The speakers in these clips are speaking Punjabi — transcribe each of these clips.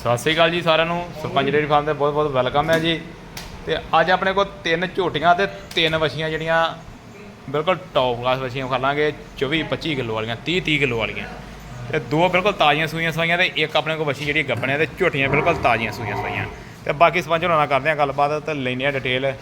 ਸਤਿ ਸ਼੍ਰੀ ਅਕਾਲ ਜੀ ਸਾਰਿਆਂ ਨੂੰ। ਸਰਪੰਚ ਡੇਅਰੀ ਫਾਰਮ ਤੇ ਬਹੁਤ ਬਹੁਤ ਵੈਲਕਮ ਹੈ ਜੀ। ਤੇ ਅੱਜ ਆਪਣੇ ਕੋਲ ਤਿੰਨ ਝੋਟੀਆਂ ਤੇ ਤਿੰਨ ਵਛੀਆਂ ਜਿਹੜੀਆਂ ਬਿਲਕੁਲ ਟੌਪ ਕਲਾਸ ਵਛੀਆਂ ਖਾ ਲਾਂਗੇ। 24 25 ਕਿਲੋ ਵਾਲੀਆਂ 30 30 ਕਿਲੋ ਵਾਲੀਆਂ। ਤੇ ਦੋ ਬਿਲਕੁਲ ਤਾਜ਼ੀਆਂ ਸੂਈਆਂ ਸਵਾਈਆਂ ਤੇ ਇੱਕ ਆਪਣੇ ਕੋਲ ਵਛੀ ਜਿਹੜੀ ਗੱਪਣੇ ਤੇ ਝੋਟੀਆਂ ਬਿਲਕੁਲ ਤਾਜ਼ੀਆਂ ਸੂਈਆਂ ਸਵਾਈਆਂ। ਤੇ ਬਾਕੀ ਸਰਪੰਚ ਹੋਣਾ ਨਾਲ ਕਰਦੇ ਆ ਗੱਲਬਾਤ, ਤੇ ਲੈਂਦੇ ਆ ਡਿਟੇਲ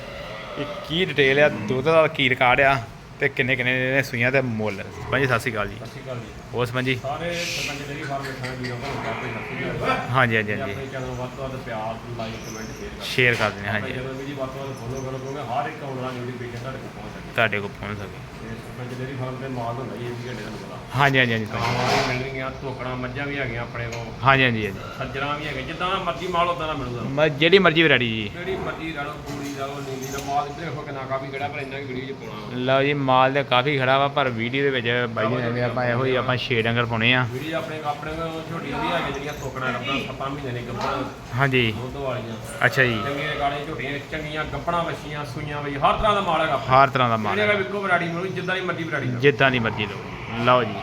ਕਿ ਕੀ ਡਿਟੇਲ ਆ? ਦੁੱਧ ਦਾ ਕੀ ਰਿਕਾਰਡ ਆ? ਤੇ ਕਿੰਨੇ ਕਿੰਨੇ ਨੇ ਸੂਈਆਂ ਤੇ ਮੁੱਲ। ਸਰਪੰਚ ਜੀ ਸਤਿ ਸ਼੍ਰੀ ਅਕਾਲ ਜੀ। ਸਤਿ ਸ਼੍ਰੀ ਅਕਾਲ ਜੀ। ਹੋਰ ਜੀ ਸਾਰੇ ਸਰਪੰਚ ਡੇਰੀ ਫਾਰਮ ਵੀਰੋ ਨੂੰ ਕਰਦੇ ਸਤਿ ਸ਼੍ਰੀ ਅਕਾਲ ਹਾਂਜੀ ਹਾਂਜੀ ਹਾਂਜੀ। ਆਪਣੇ ਚੈਨਲ ਵੱਧ ਤੋਂ ਵੱਧ ਪਿਆਰ ਲਾਈਕ ਕਮੈਂਟ ਸ਼ੇਅਰ ਕਰੋ। ਸ਼ੇਅਰ ਕਰ ਦਿੰਦੇ ਹਾਂ, ਹਾਂਜੀ। ਜੀ ਵੱਧ ਤੋਂ ਵੱਧ ਫੋਲੋ ਕਰੋ ਕਿਉਂਕਿ ਹਰ ਇੱਕ ਆਉਣ ਵਾਲੀ ਨੋਟੀਫਿਕੇਸ਼ਨ ਤੁਹਾਡੇ ਕੋਲ ਪਹੁੰਚ ਸਕੇ ਤੁਹਾਡੇ ਕੋਲ ਪਹੁੰਚ ਸਕੇ ਤੇ ਸਰਪੰਚ ਡੇਰੀ ਫਾਰਮ ਦੇ ਮਾਲ ਹੁੰਦਾ ਜੀ ਇਹ ਵੀ ਘੰਟੇ ਤੁਹਾਨੂੰ ਪਤਾ ਹਾਂਜੀ ਹਾਂਜੀ ਹਾਂਜੀ ਗਾਵਾਂ ਵੀ ਮਿਲਣਗੀਆਂ ਮੱਝਾਂ ਵੀ ਹੈਗੀਆਂ ਆਪਣੇ ਕੋਲ। ਹਾਂਜੀ ਹਾਂਜੀ ਹਾਂਜੀ। ਸੱਜਰਾਂ ਵੀ ਹੈਗੇ ਜਿੱਦਾਂ ਦਾ ਮਰਜ਼ੀ ਮਾਲ ਉਦਾਂ ਦਾ ਮਿਲੂਗਾ। ਮੈਂ ਜਿਹੜੀ ਮਰਜ਼ੀ ਵੈਰਾਈਟੀ ਜੀ। ਜਿਹੜੀ ਮਰਜ਼ੀ ਲਓ ਪੂਰੀ ਲੈ ਲਓ ਨੀਲੀ ਦਾ ਮਾਲ ਇੱਧਰ ਦੇਖੋ ਕਿੰਨਾ ਕਾਫੀ ਕਿਹੜਾ ਪਰ ਇੰਨਾ ਕਿ ਵੀਡੀਓ 'ਚ ਪਾਉਣਾ। ਲਓ ਜੀ ਮਾਲ ਤੇ ਕਾਫੀ ਖੜਾ ਵਾ ਪਰ ਵੀਡੀਓ ਦੇ ਵਿੱਚ ਬਾਈ ਜੀ ਕਹਿੰਦੇ ਆਪਾਂ ਇਹੋ ਹੀ ਆਪਾਂ ਛੇ ਡੰਗਰ ਪਾਉਣੇ ਆ। ਵੀਡੀਓ ਆਪਣੇ ਆਪਣੇ ਕੋਲ ਝੋਟੀਆਂ ਵੀ ਹੈਗੀਆਂ ਜਿਹੜੀਆਂ ਧੋਕੜਾਂ ਰੱਬਾ ਸੱਤਾਂ ਮਹੀਨੇ ਨੇ ਗੱਭਣ ਹਾਂਜੀ। ਦੁੱਧ ਵਾਲੀਆਂ। ਅੱਛਾ ਜੀ। ਚੰਗੀਆਂ ਗਾਲੇ ਝੋਟੀਆਂ ਚੰਗੀਆਂ ਗੱਪਣਾ ਵੱਛੀਆਂ ਸੂਈਆਂ ਬਈ ਹਰ ਤਰ੍ਹਾਂ ਦਾ ਮਾਲ ਹੈਗਾ। ਹਰ ਤਰ੍ਹਾਂ ਦਾ ਮਾਲ ਹੈ। ਵੀ ਇੱਕੋ ਵੈਰਾਈਟੀ ਮਿਲੂ ਜਿੱਦਾਂ ਦੀ ਮਰਜ਼ੀ ਲਓ ਜਿੱਦਾਂ ਦੀ ਮਰਜ਼ੀ ਲਓ। ਲਓ ਜੀ।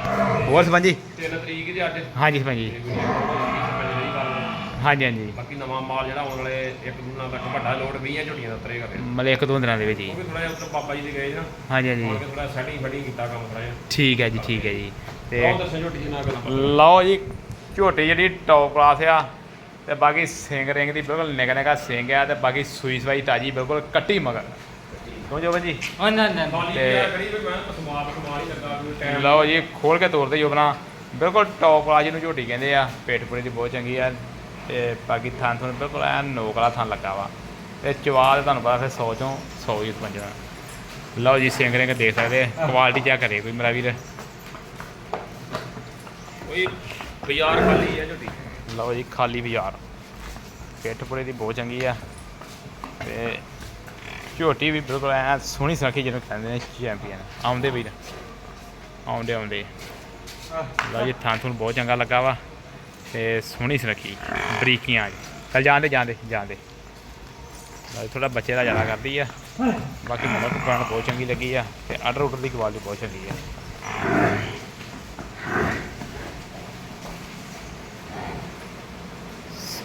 ਹੋਰ ਸਰਪੰਚ ਜੀ 3 ਤਰੀਕ ਦੇ ਅੱਜ। ਹਾਂਜੀ ਸਰਪੰਚ ਜੀ ਹਾਂਜੀ ਹਾਂਜੀ। ਬਾਕੀ ਨਵਾਂ ਮਾਲ ਜਿਹੜਾ ਆਉਣ ਵਾਲੇ ਇੱਕ ਦਿਨਾਂ ਤੱਕ ਵੱਡਾ ਲੋਡ 20 ਝੋਟੀਆਂ ਦਾ ਉਤਰੇਗਾ ਫਿਰ। ਮਤਲਬ ਇੱਕ ਦੋ ਦਿਨਾਂ ਦੇ ਵਿੱਚ ਜੀ। ਉਹ ਵੀ ਥੋੜਾ ਜਿਹਾ ਉੱਧਰ ਬਾਬਾ ਜੀ ਦੇ ਗਏ ਨਾ। ਹਾਂਜੀ ਹਾਂਜੀ। ਥੋੜਾ ਸੈਟਿੰਗ ਫਟਿੰਗ ਕੀਤਾ ਕੰਮ ਥੋੜਾ ਜਿਹਾ। ਠੀਕ ਹੈ ਜੀ ਠੀਕ ਹੈ ਜੀ। ਤੇ ਬਹੁਤ ਦੱਸੋ ਝੋਟੀ ਜੀ ਨਾਲ ਗੱਲਾਂ ਲਓ ਜੀ ਝੋਟੀ ਜਿਹੜੀ ਟੌਪ ਕਲਾਸ ਆ। ਤੇ ਬਾਕੀ ਸਿੰਘ ਰਿੰਗ ਦੀ ਬਿਲਕੁਲ ਨਿਕਾ ਨਿਕਾ ਸਿੰਘ ਆ ਤੇ ਬਾਕੀ ਸੂਈ ਸਵਾਈ ਤਾਜੀ ਬਿਲਕੁਲ ਕੱਟੀ ਮਗਰ। ਕਿਉਂ ਜੋ ਜੀ ਹਾਂ ਨਾ ਨਾ। ਤੇ- ਕਰੀ ਵੀ ਮੈਂ ਸਮਾਪ ਕਮਾਲ ਹੀ ਲੱਗਾ ਕੋਈ ਟਾਈਮ ਲਓ ਜੀ ਖੋਲ ਕੇ ਤੋਰਦੇ ਜੋ ਬਣਾ ਬਿਲਕੁਲ ਟੌਪ ਵਾਲਾ ਜਿਹਨੂੰ ਝੋਟੀ ਕਹਿੰਦੇ ਆ ਪੇਟ ਪੂਰੀ ਦੀ ਬਹੁਤ ਚੰਗੀ ਆ। ਤੇ ਬਾਕੀ ਥਾਂ ਤੁਹਾਨੂੰ ਬਿਲਕੁਲ ਐ ਨੋਕ ਵਾਲਾ ਥਾਂ ਲੱਗਾ ਵਾ। ਤੇ ਚਵਾ ਤੇ ਤੁਹਾਨੂੰ ਪਤਾ ਫਿਰ 100 ਚੋਂ 100 ਹੀ ਪੰਜਣਾ ਲਓ ਜੀ ਸਿੰਘ ਰਿੰਗ ਦੇਖ ਸਕਦੇ ਕੁਆਲਿਟੀ ਚੈੱਕ ਕਰੇ ਕੋਈ ਮੇਰਾ ਵੀਰ। ਕੋਈ ਬਾਜ਼ਾਰ ਖਾਲੀ ਹੈ ਝੋਟੀ। ਲਓ ਜੀ ਖਾਲੀ ਬਾਜ਼ਾਰ। ਪਿੱਠ ਪੂਰੀ ਦੀ ਬਹੁਤ ਚੰਗੀ ਆ। ਤੇ ਝੋਟੀ ਵੀ ਬਿਲਕੁਲ ਐ ਸੋਹਣੀ ਸੁਨੱਖੀ ਜਿਹਨੂੰ ਕਹਿੰਦੇ ਨੇ ਚੈਂਪੀਅਨ ਆਉਂਦੇ ਵੀਰ। ਆਉਂਦੇ ਆਉਂਦੇ। ਲਓ ਜੀ, ਥਾਂ ਤੁਹਾਨੂੰ ਬਹੁਤ ਚੰਗਾ ਲੱਗਾ ਵਾ ਤੇ ਸੋਹਣੀ ਸੁਨੱਖੀ ਬਰੀਕੀਆਂ ਜੀ। ਚੱਲ ਜਾਂਦੇ ਜਾਂਦੇ ਜਾਂਦੇ। ਲਓ ਥੋੜਾ ਬੱਚੇ ਦਾ ਜ਼ਿਆਦਾ ਕਰਦੀ ਆ। ਬਾਕੀ ਮੁੰਡਾ ਕੁਪਾਣ ਬਹੁਤ ਚੰਗੀ ਲੱਗੀ ਆ ਤੇ ਆਰਡਰ ਆਰਡਰ ਦੀ ਕੁਆਲਿਟੀ ਬਹੁਤ ਚੰਗੀ ਆ।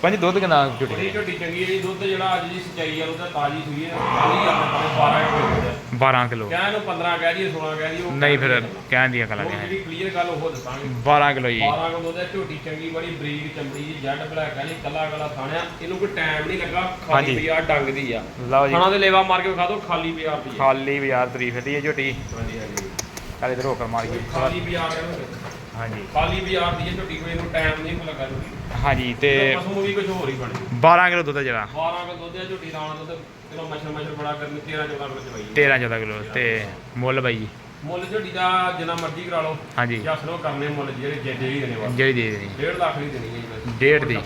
ਪੰਜ ਦੁੱਧ ਕਿੰਨਾ ਝੋਟੀ ਬੜੀ ਦਾ? ਝੋਟੀ ਚੰਗੀ ਹੈ ਜੀ ਦੁੱਧ ਜਿਹੜਾ ਅੱਜ ਦੀ ਸਚਾਈ ਆ ਉਹਦਾ ਤਾਜੀ ਸੂਈ ਹੈ। ਖਾਲੀ ਆਪਣੇ ਕੋਲੇ 12 ਕਿਲੋ ਹੈ 12 ਕਿਲੋ। ਕਹਿ ਨੂੰ 15 ਕਹਿ ਦਈਏ 16 ਕਹਿ ਦਈਏ ਉਹ ਨਹੀਂ ਫਿਰ ਕਹਿਣ ਦੀਆਂ ਗੱਲਾਂ ਉਹ ਨੇ ਜਿਹੜੀ ਕਲੀਅਰ ਗੱਲ ਉਹ ਦੱਸਾਂਗੇ। 12 ਕਿਲੋ ਜੀ। 12 ਕਿਲੋ ਹੈ ਝੋਟੀ ਚੰਗੀ ਬੜੀ ਬਰੀਕ ਚਮੜੀ ਜੀ ਜੱਡ ਬਲੈਕ ਹੈ ਨਹੀਂ ਕੱਲਾ ਕੱਲਾ ਥਾਣਿਆ। ਇਹਨੂੰ ਕੋਈ ਟਾਈਮ ਨਹੀਂ ਲੱਗਾ ਹਾਂਜੀ। ਖਾਲੀ ਬਾਜ਼ਾਰ ਡੰਗ ਦੀ ਆ। ਲਓ ਜੀ। ਖਾਣਾ ਦੇ ਲੇਵਾ ਮਾਰ ਕੇ ਵਿਖਾ ਦਿਓ ਖਾਲੀ ਬਾਜ਼ਾਰ ਦੀ ਆ। ਖਾਲੀ ਬਾਜ਼ਾਰ ਤਾਰੀਫ ਦੀ ਹੈ ਝੋਟੀ। ਹਾਂਜੀ ਹਾਂਜੀ। ਕੱਲ ਇਧਰ ਹੋਕਰ ਮਾਰ ਗਈ ਖਾਲੀ ਬਾਜ਼ਾਰ ਕਹਿੰਦੇ ਹਾਂਜੀ। ਖਾਲੀ ਬਾਜ਼ਾਰ ਦੀ ਹੈ ਝੋਟੀ ਕੋਈ ਇਹਨੂੰ ਟਾਈਮ ਨਹੀਂ ਲੱਗਾ ਝੋਟੀ ਹਾਂਜੀ ਤੇ ਪਸ਼ੂ ਵੀ ਕੁਝ ਹੋਰ ਹੀ ਬਣ 12 ਕਿਲੋ ਦੁੱਧ ਜਿਹੜਾ। 12 ਕਿਲੋ ਦੁੱਧ ਹੈ ਝੋਟੀ ਰਾਣਾ ਦੁੱਧ ਕਿਲੋ ਮੱਛਰ ਮੱਛਰ ਬੜਾ ਕਰਨੀ 13 14 ਕਿਲੋ ਚਵਾਈ 13 14 ਕਿਲੋ ਤੇ ਮੁੱਲ ਬਾਈ ਜੀ। ਮੁੱਲ ਝੋਟੀ ਦਾ ਜਿੰਨਾ ਮਰਜ਼ੀ ਕਰਾ ਲਓ। ਹਾਂਜੀ। ਜਾਂ ਸਰੋ ਕਰਨੇ ਮੁੱਲ ਜਿਹੜੇ ਜੇ ਦੇ ਹੀ ਦੇਣੇ ਵਾ ਜਿਹੜੀ ਦੇ ਦੇਣੀ। 1.5 ਲੱਖ ਦੀ ਦੇਣੀ ਹੈ ਜੀ ਬਸ। ਡੇਢ ਦੀ।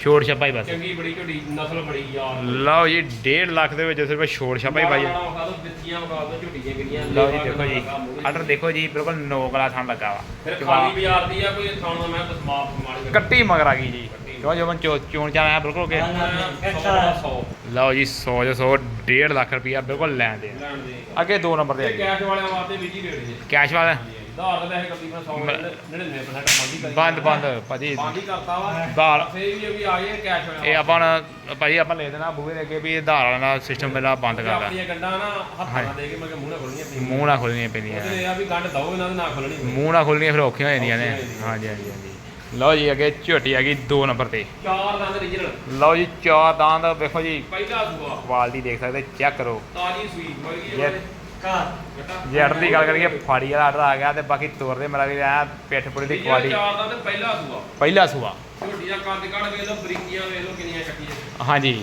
ਛੋੜ ਛਪਾਈ ਬਸ। ਚੰਗੀ ਬੜੀ ਝੋਟੀ ਨਸਲ ਬੜੀ ਯਾਰ। ਲਓ ਜੀ 1.5 ਲੱਖ ਦੇ ਵਿੱਚ ਸਿਰਫ ਛੋੜ ਛਪਾਈ ਬਾਈ ਲਓ ਜੀ ਦੇਖੋ ਜੀ। ਆਰਡਰ ਦੇਖੋ ਜੀ ਬਿਲਕੁਲ ਨੋਕ ਵਾਲਾ ਥਾਂ ਲੱਗਾ ਵਾ। ਫਿਰ ਖਾਲੀ ਬਾਜ਼ਾਰ ਦੀ ਆ ਕੋਈ ਥਾਣ ਦਾ ਮੈਂ ਤਾਂ ਸਮਾਪ ਮਾਰੀ ਕੱਟੀ ਮਗਰ ਆ ਗਈ ਜੀ। ਕਿਉਂ ਜਵਨ ਚੋਣ ਚਾਣਾ ਬਿਲਕੁਲ ਕਿ ਲਓ ਜੀ 100 ਜੋ 100 1.5 ਲੱਖ ਰੁਪਇਆ ਬਿਲਕੁਲ ਲੈਣ ਦੇ ਲੈਣ ਦੇ ਅੱਗੇ ਦੋ ਨੰਬਰ ਤੇ ਆ ਤੇ ਗਏ ਕੈਸ਼ ਵਾਲਿਆਂ ਵਾਸਤੇ ਵੀ ਜੀ ਰੇਟ ਜੀ ਕੈਸ਼ ਵਾਲਾ? ਧਾਰ ਦਾ ਇਹ ਤਕਰੀਬਨ 100 ਮ- 99% ਬੰਦ ਬੰਦ ਬੰਦ ਭਾਜੀ। ਬੰਦ ਹੀ ਕਰਤਾ ਵਾ। ਧਾਰ ਫੇਰ ਵੀ ਆ ਗਏ ਕੈਸ਼ ਵਾਲਿਆਂ ਇਹ ਆਪਾਂ ਭਾਜੀ ਆਪਾਂ ਲੈ ਦੇਣਾ ਬੂਹੇ ਦੇ ਅੱਗੇ ਵੀ ਆਧਾਰ ਵਾਲਾ ਸਿਸਟਮ ਪਹਿਲਾਂ ਬੰਦ। ਕਰਦਾ। ਆਪਣੀਆਂ ਗੰਡਾਂ ਨਾ ਹੱਥਾਂ ਨਾਲ ਦੇ ਕੇ ਮੈਂ ਮੂੰਹ ਨਾਲ ਖੋਲਣੀਆਂ ਪੈਂਦੀਆਂ। ਮੂੰਹ ਨਾ ਖੋਲਣੀਆਂ ਪੈਂਦੀਆਂ। ਇਹ ਆ ਵੀ ਗੰਢ ਦਓ ਇਹਨਾਂ ਦੇ ਨਾ ਖੋਲਣੀ। ਮੂੰਹ ਨਾ ਖੋਲਣੀਆਂ ਫਿਰ ਔਖੀਆਂ ਹੋ ਜਾਂਦੀਆਂ ਨੇ। ਹਾਂਜੀ ਹਾਂਜੀ ਹਾਂਜੀ। ਲਓ ਜੀ ਅੱਗੇ ਝੋਟੀ ਆ ਗਈ 2 ਨੰਬਰ ਤੇ। ਚਾਰ ਦੰਦ ਰੀਜਨਲ ਲਓ ਜੀ ਚਾਰ ਦੰਦ ਵੇਖੋ ਜੀ। ਪਹਿਲਾ ਸੂਆ। ਕੁਆਲਿਟੀ ਦੇਖ ਸਕਦੇ ਚੈੱਕ ਕਰੋ। ਤਾਜੀ ਸੂਈ ਮਰ ਗਈ ਜੇ ਅੱਡ ਦੀ ਗੱਲ ਕਰੀਏ ਫਾੜੀ ਵਾਲਾ ਆਰਡਰ ਆ ਗਿਆ ਤੇ ਬਾਕੀ ਤੋਰ ਦੇ ਮੇਰਾ ਵੀ ਐ ਪਿੱਠ ਪੁੜੀ ਦੀ ਕੁਆਲਿਟੀ ਚਾਰ ਦੰਦ ਪਹਿਲਾ ਸੂਆ। ਪਹਿਲਾ ਸੂਆ। ਝੋਟੀ ਦਾ ਕੱਦ ਕੱਢ ਵੇਖ ਲਓ ਬਰੀਕੀਆਂ ਵੇਖ ਲਓ ਕਿੰਨੀਆਂ ਚੱਕੀਆਂ ਹਾਂਜੀ।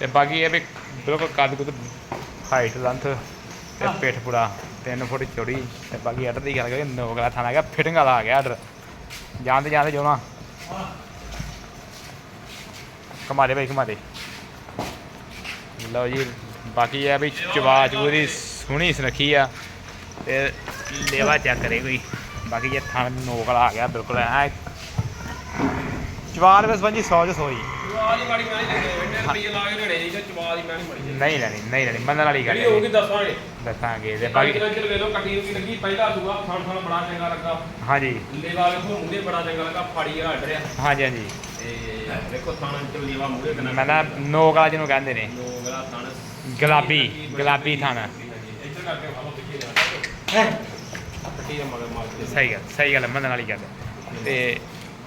ਤੇ ਬਾਕੀ ਇਹ ਵੀ ਬਿਲਕੁਲ ਕੱਦ ਕੁੱਦ ਹਾਈਟ ਲੈਂਥ ਤੇ ਪਿੱਠ ਪੁੜਾ 3 ਫੁੱਟ ਚੌੜੀ। ਤੇ ਬਾਕੀ ਆਰਡਰ ਦੀ ਗੱਲ ਕਰੀਏ ਨੋਕਲਾ ਥਾਣਾ ਗਿਆ ਫਿਟਿੰਗ ਵਾਲਾ ਆ ਗਿਆ ਆਰਡਰ ਜਾਂਦੇ ਜਾਂਦੇ ਜੋਣਾ ਕਮਾਰੇ ਭਾਈ ਕਮਾਰੇ ਲਓ ਜੀ, ਬਾਕੀ ਇਹ ਵੀ ਚਵਾ ਚੂਰੀ ਸੋਹਣੀ ਸੁਨੱਖੀ ਆ ਤੇ ਲੇਵਾ ਚੈੱਕ ਕਰੇ ਕੋਈ। ਬਾਕੀ ਇਹ ਥਾਂ ਨੋਕ ਵਾਲਾ ਆ ਗਿਆ, ਬਿਲਕੁਲ ਐ। ਚਵਾਲ ਵਿੱਚ ਬੰਜੀ 100 ਚ 100 ਹੀ ਚਵਾ ਦੀ ਮਾੜੀ ਮੈਂ ਨਹੀਂ ਲੱਗੇ ਇੰਨੇ ਰੁਪਏ ਲਾ ਕੇ ਲੈਣੇ ਜੀ ਤੇ ਚਵਾ ਦੀ ਮੈਂ ਨਹੀਂ ਮੜੀ ਨਹੀਂ ਲੈਣੀ ਨਹੀਂ ਲੈਣੀ ਮੰਨਣ ਵਾਲੀ ਗੱਲ ਜਿਹੜੀ ਹੋਊਗੀ ਹੈ ਦੱਸਾਂਗੇ। ਦੱਸਾਂਗੇ ਤੇ ਬਾਕੀ ਬਾਕੀ ਵੇਖ ਲਓ ਕੱਟੀ ਨੂੰ ਕੀ ਲੱਗੀ ਪਹਿਲਾ ਸੂਆ ਥਣ ਥਣ ਬੜਾ ਚੰਗਾ ਲੱਗਾ। ਹਾਂਜੀ। ਲੇਵਾ ਵੇਖੋ ਮੁੰਡੇ ਬੜਾ ਚੰਗਾ ਲੱਗਾ ਫਾੜੀ ਆ ਰਿਹਾ। ਹਾਂਜੀ ਹਾਂਜੀ। ਤੇ ਦੇਖੋ ਥਾਣਾ ਚ ਲੀਵਾ ਮੂਹਰੇ ਕਿੰਨਾ ਮੈਂ ਨਾ ਨੋਕ ਵਾਲਾ ਜਿਹਨੂੰ ਕਹਿੰਦੇ ਨੇ। ਨੋਗਲਾ ਥਾਣਾ। ਗੁਲਾਬੀ ਗੁਲਾਬੀ ਥਾਣਾ। ਇੱਧਰ ਕਰਕੇ ਖਾਲੋ ਪਿੱਛੇ ਜਾ। ਕੇ। ਸਹੀ ਗੱਲ ਸਹੀ ਗੱਲ ਹੈ, ਮੰਨਣ ਵਾਲੀ ਗੱਲ ਹੈ। ਤੇ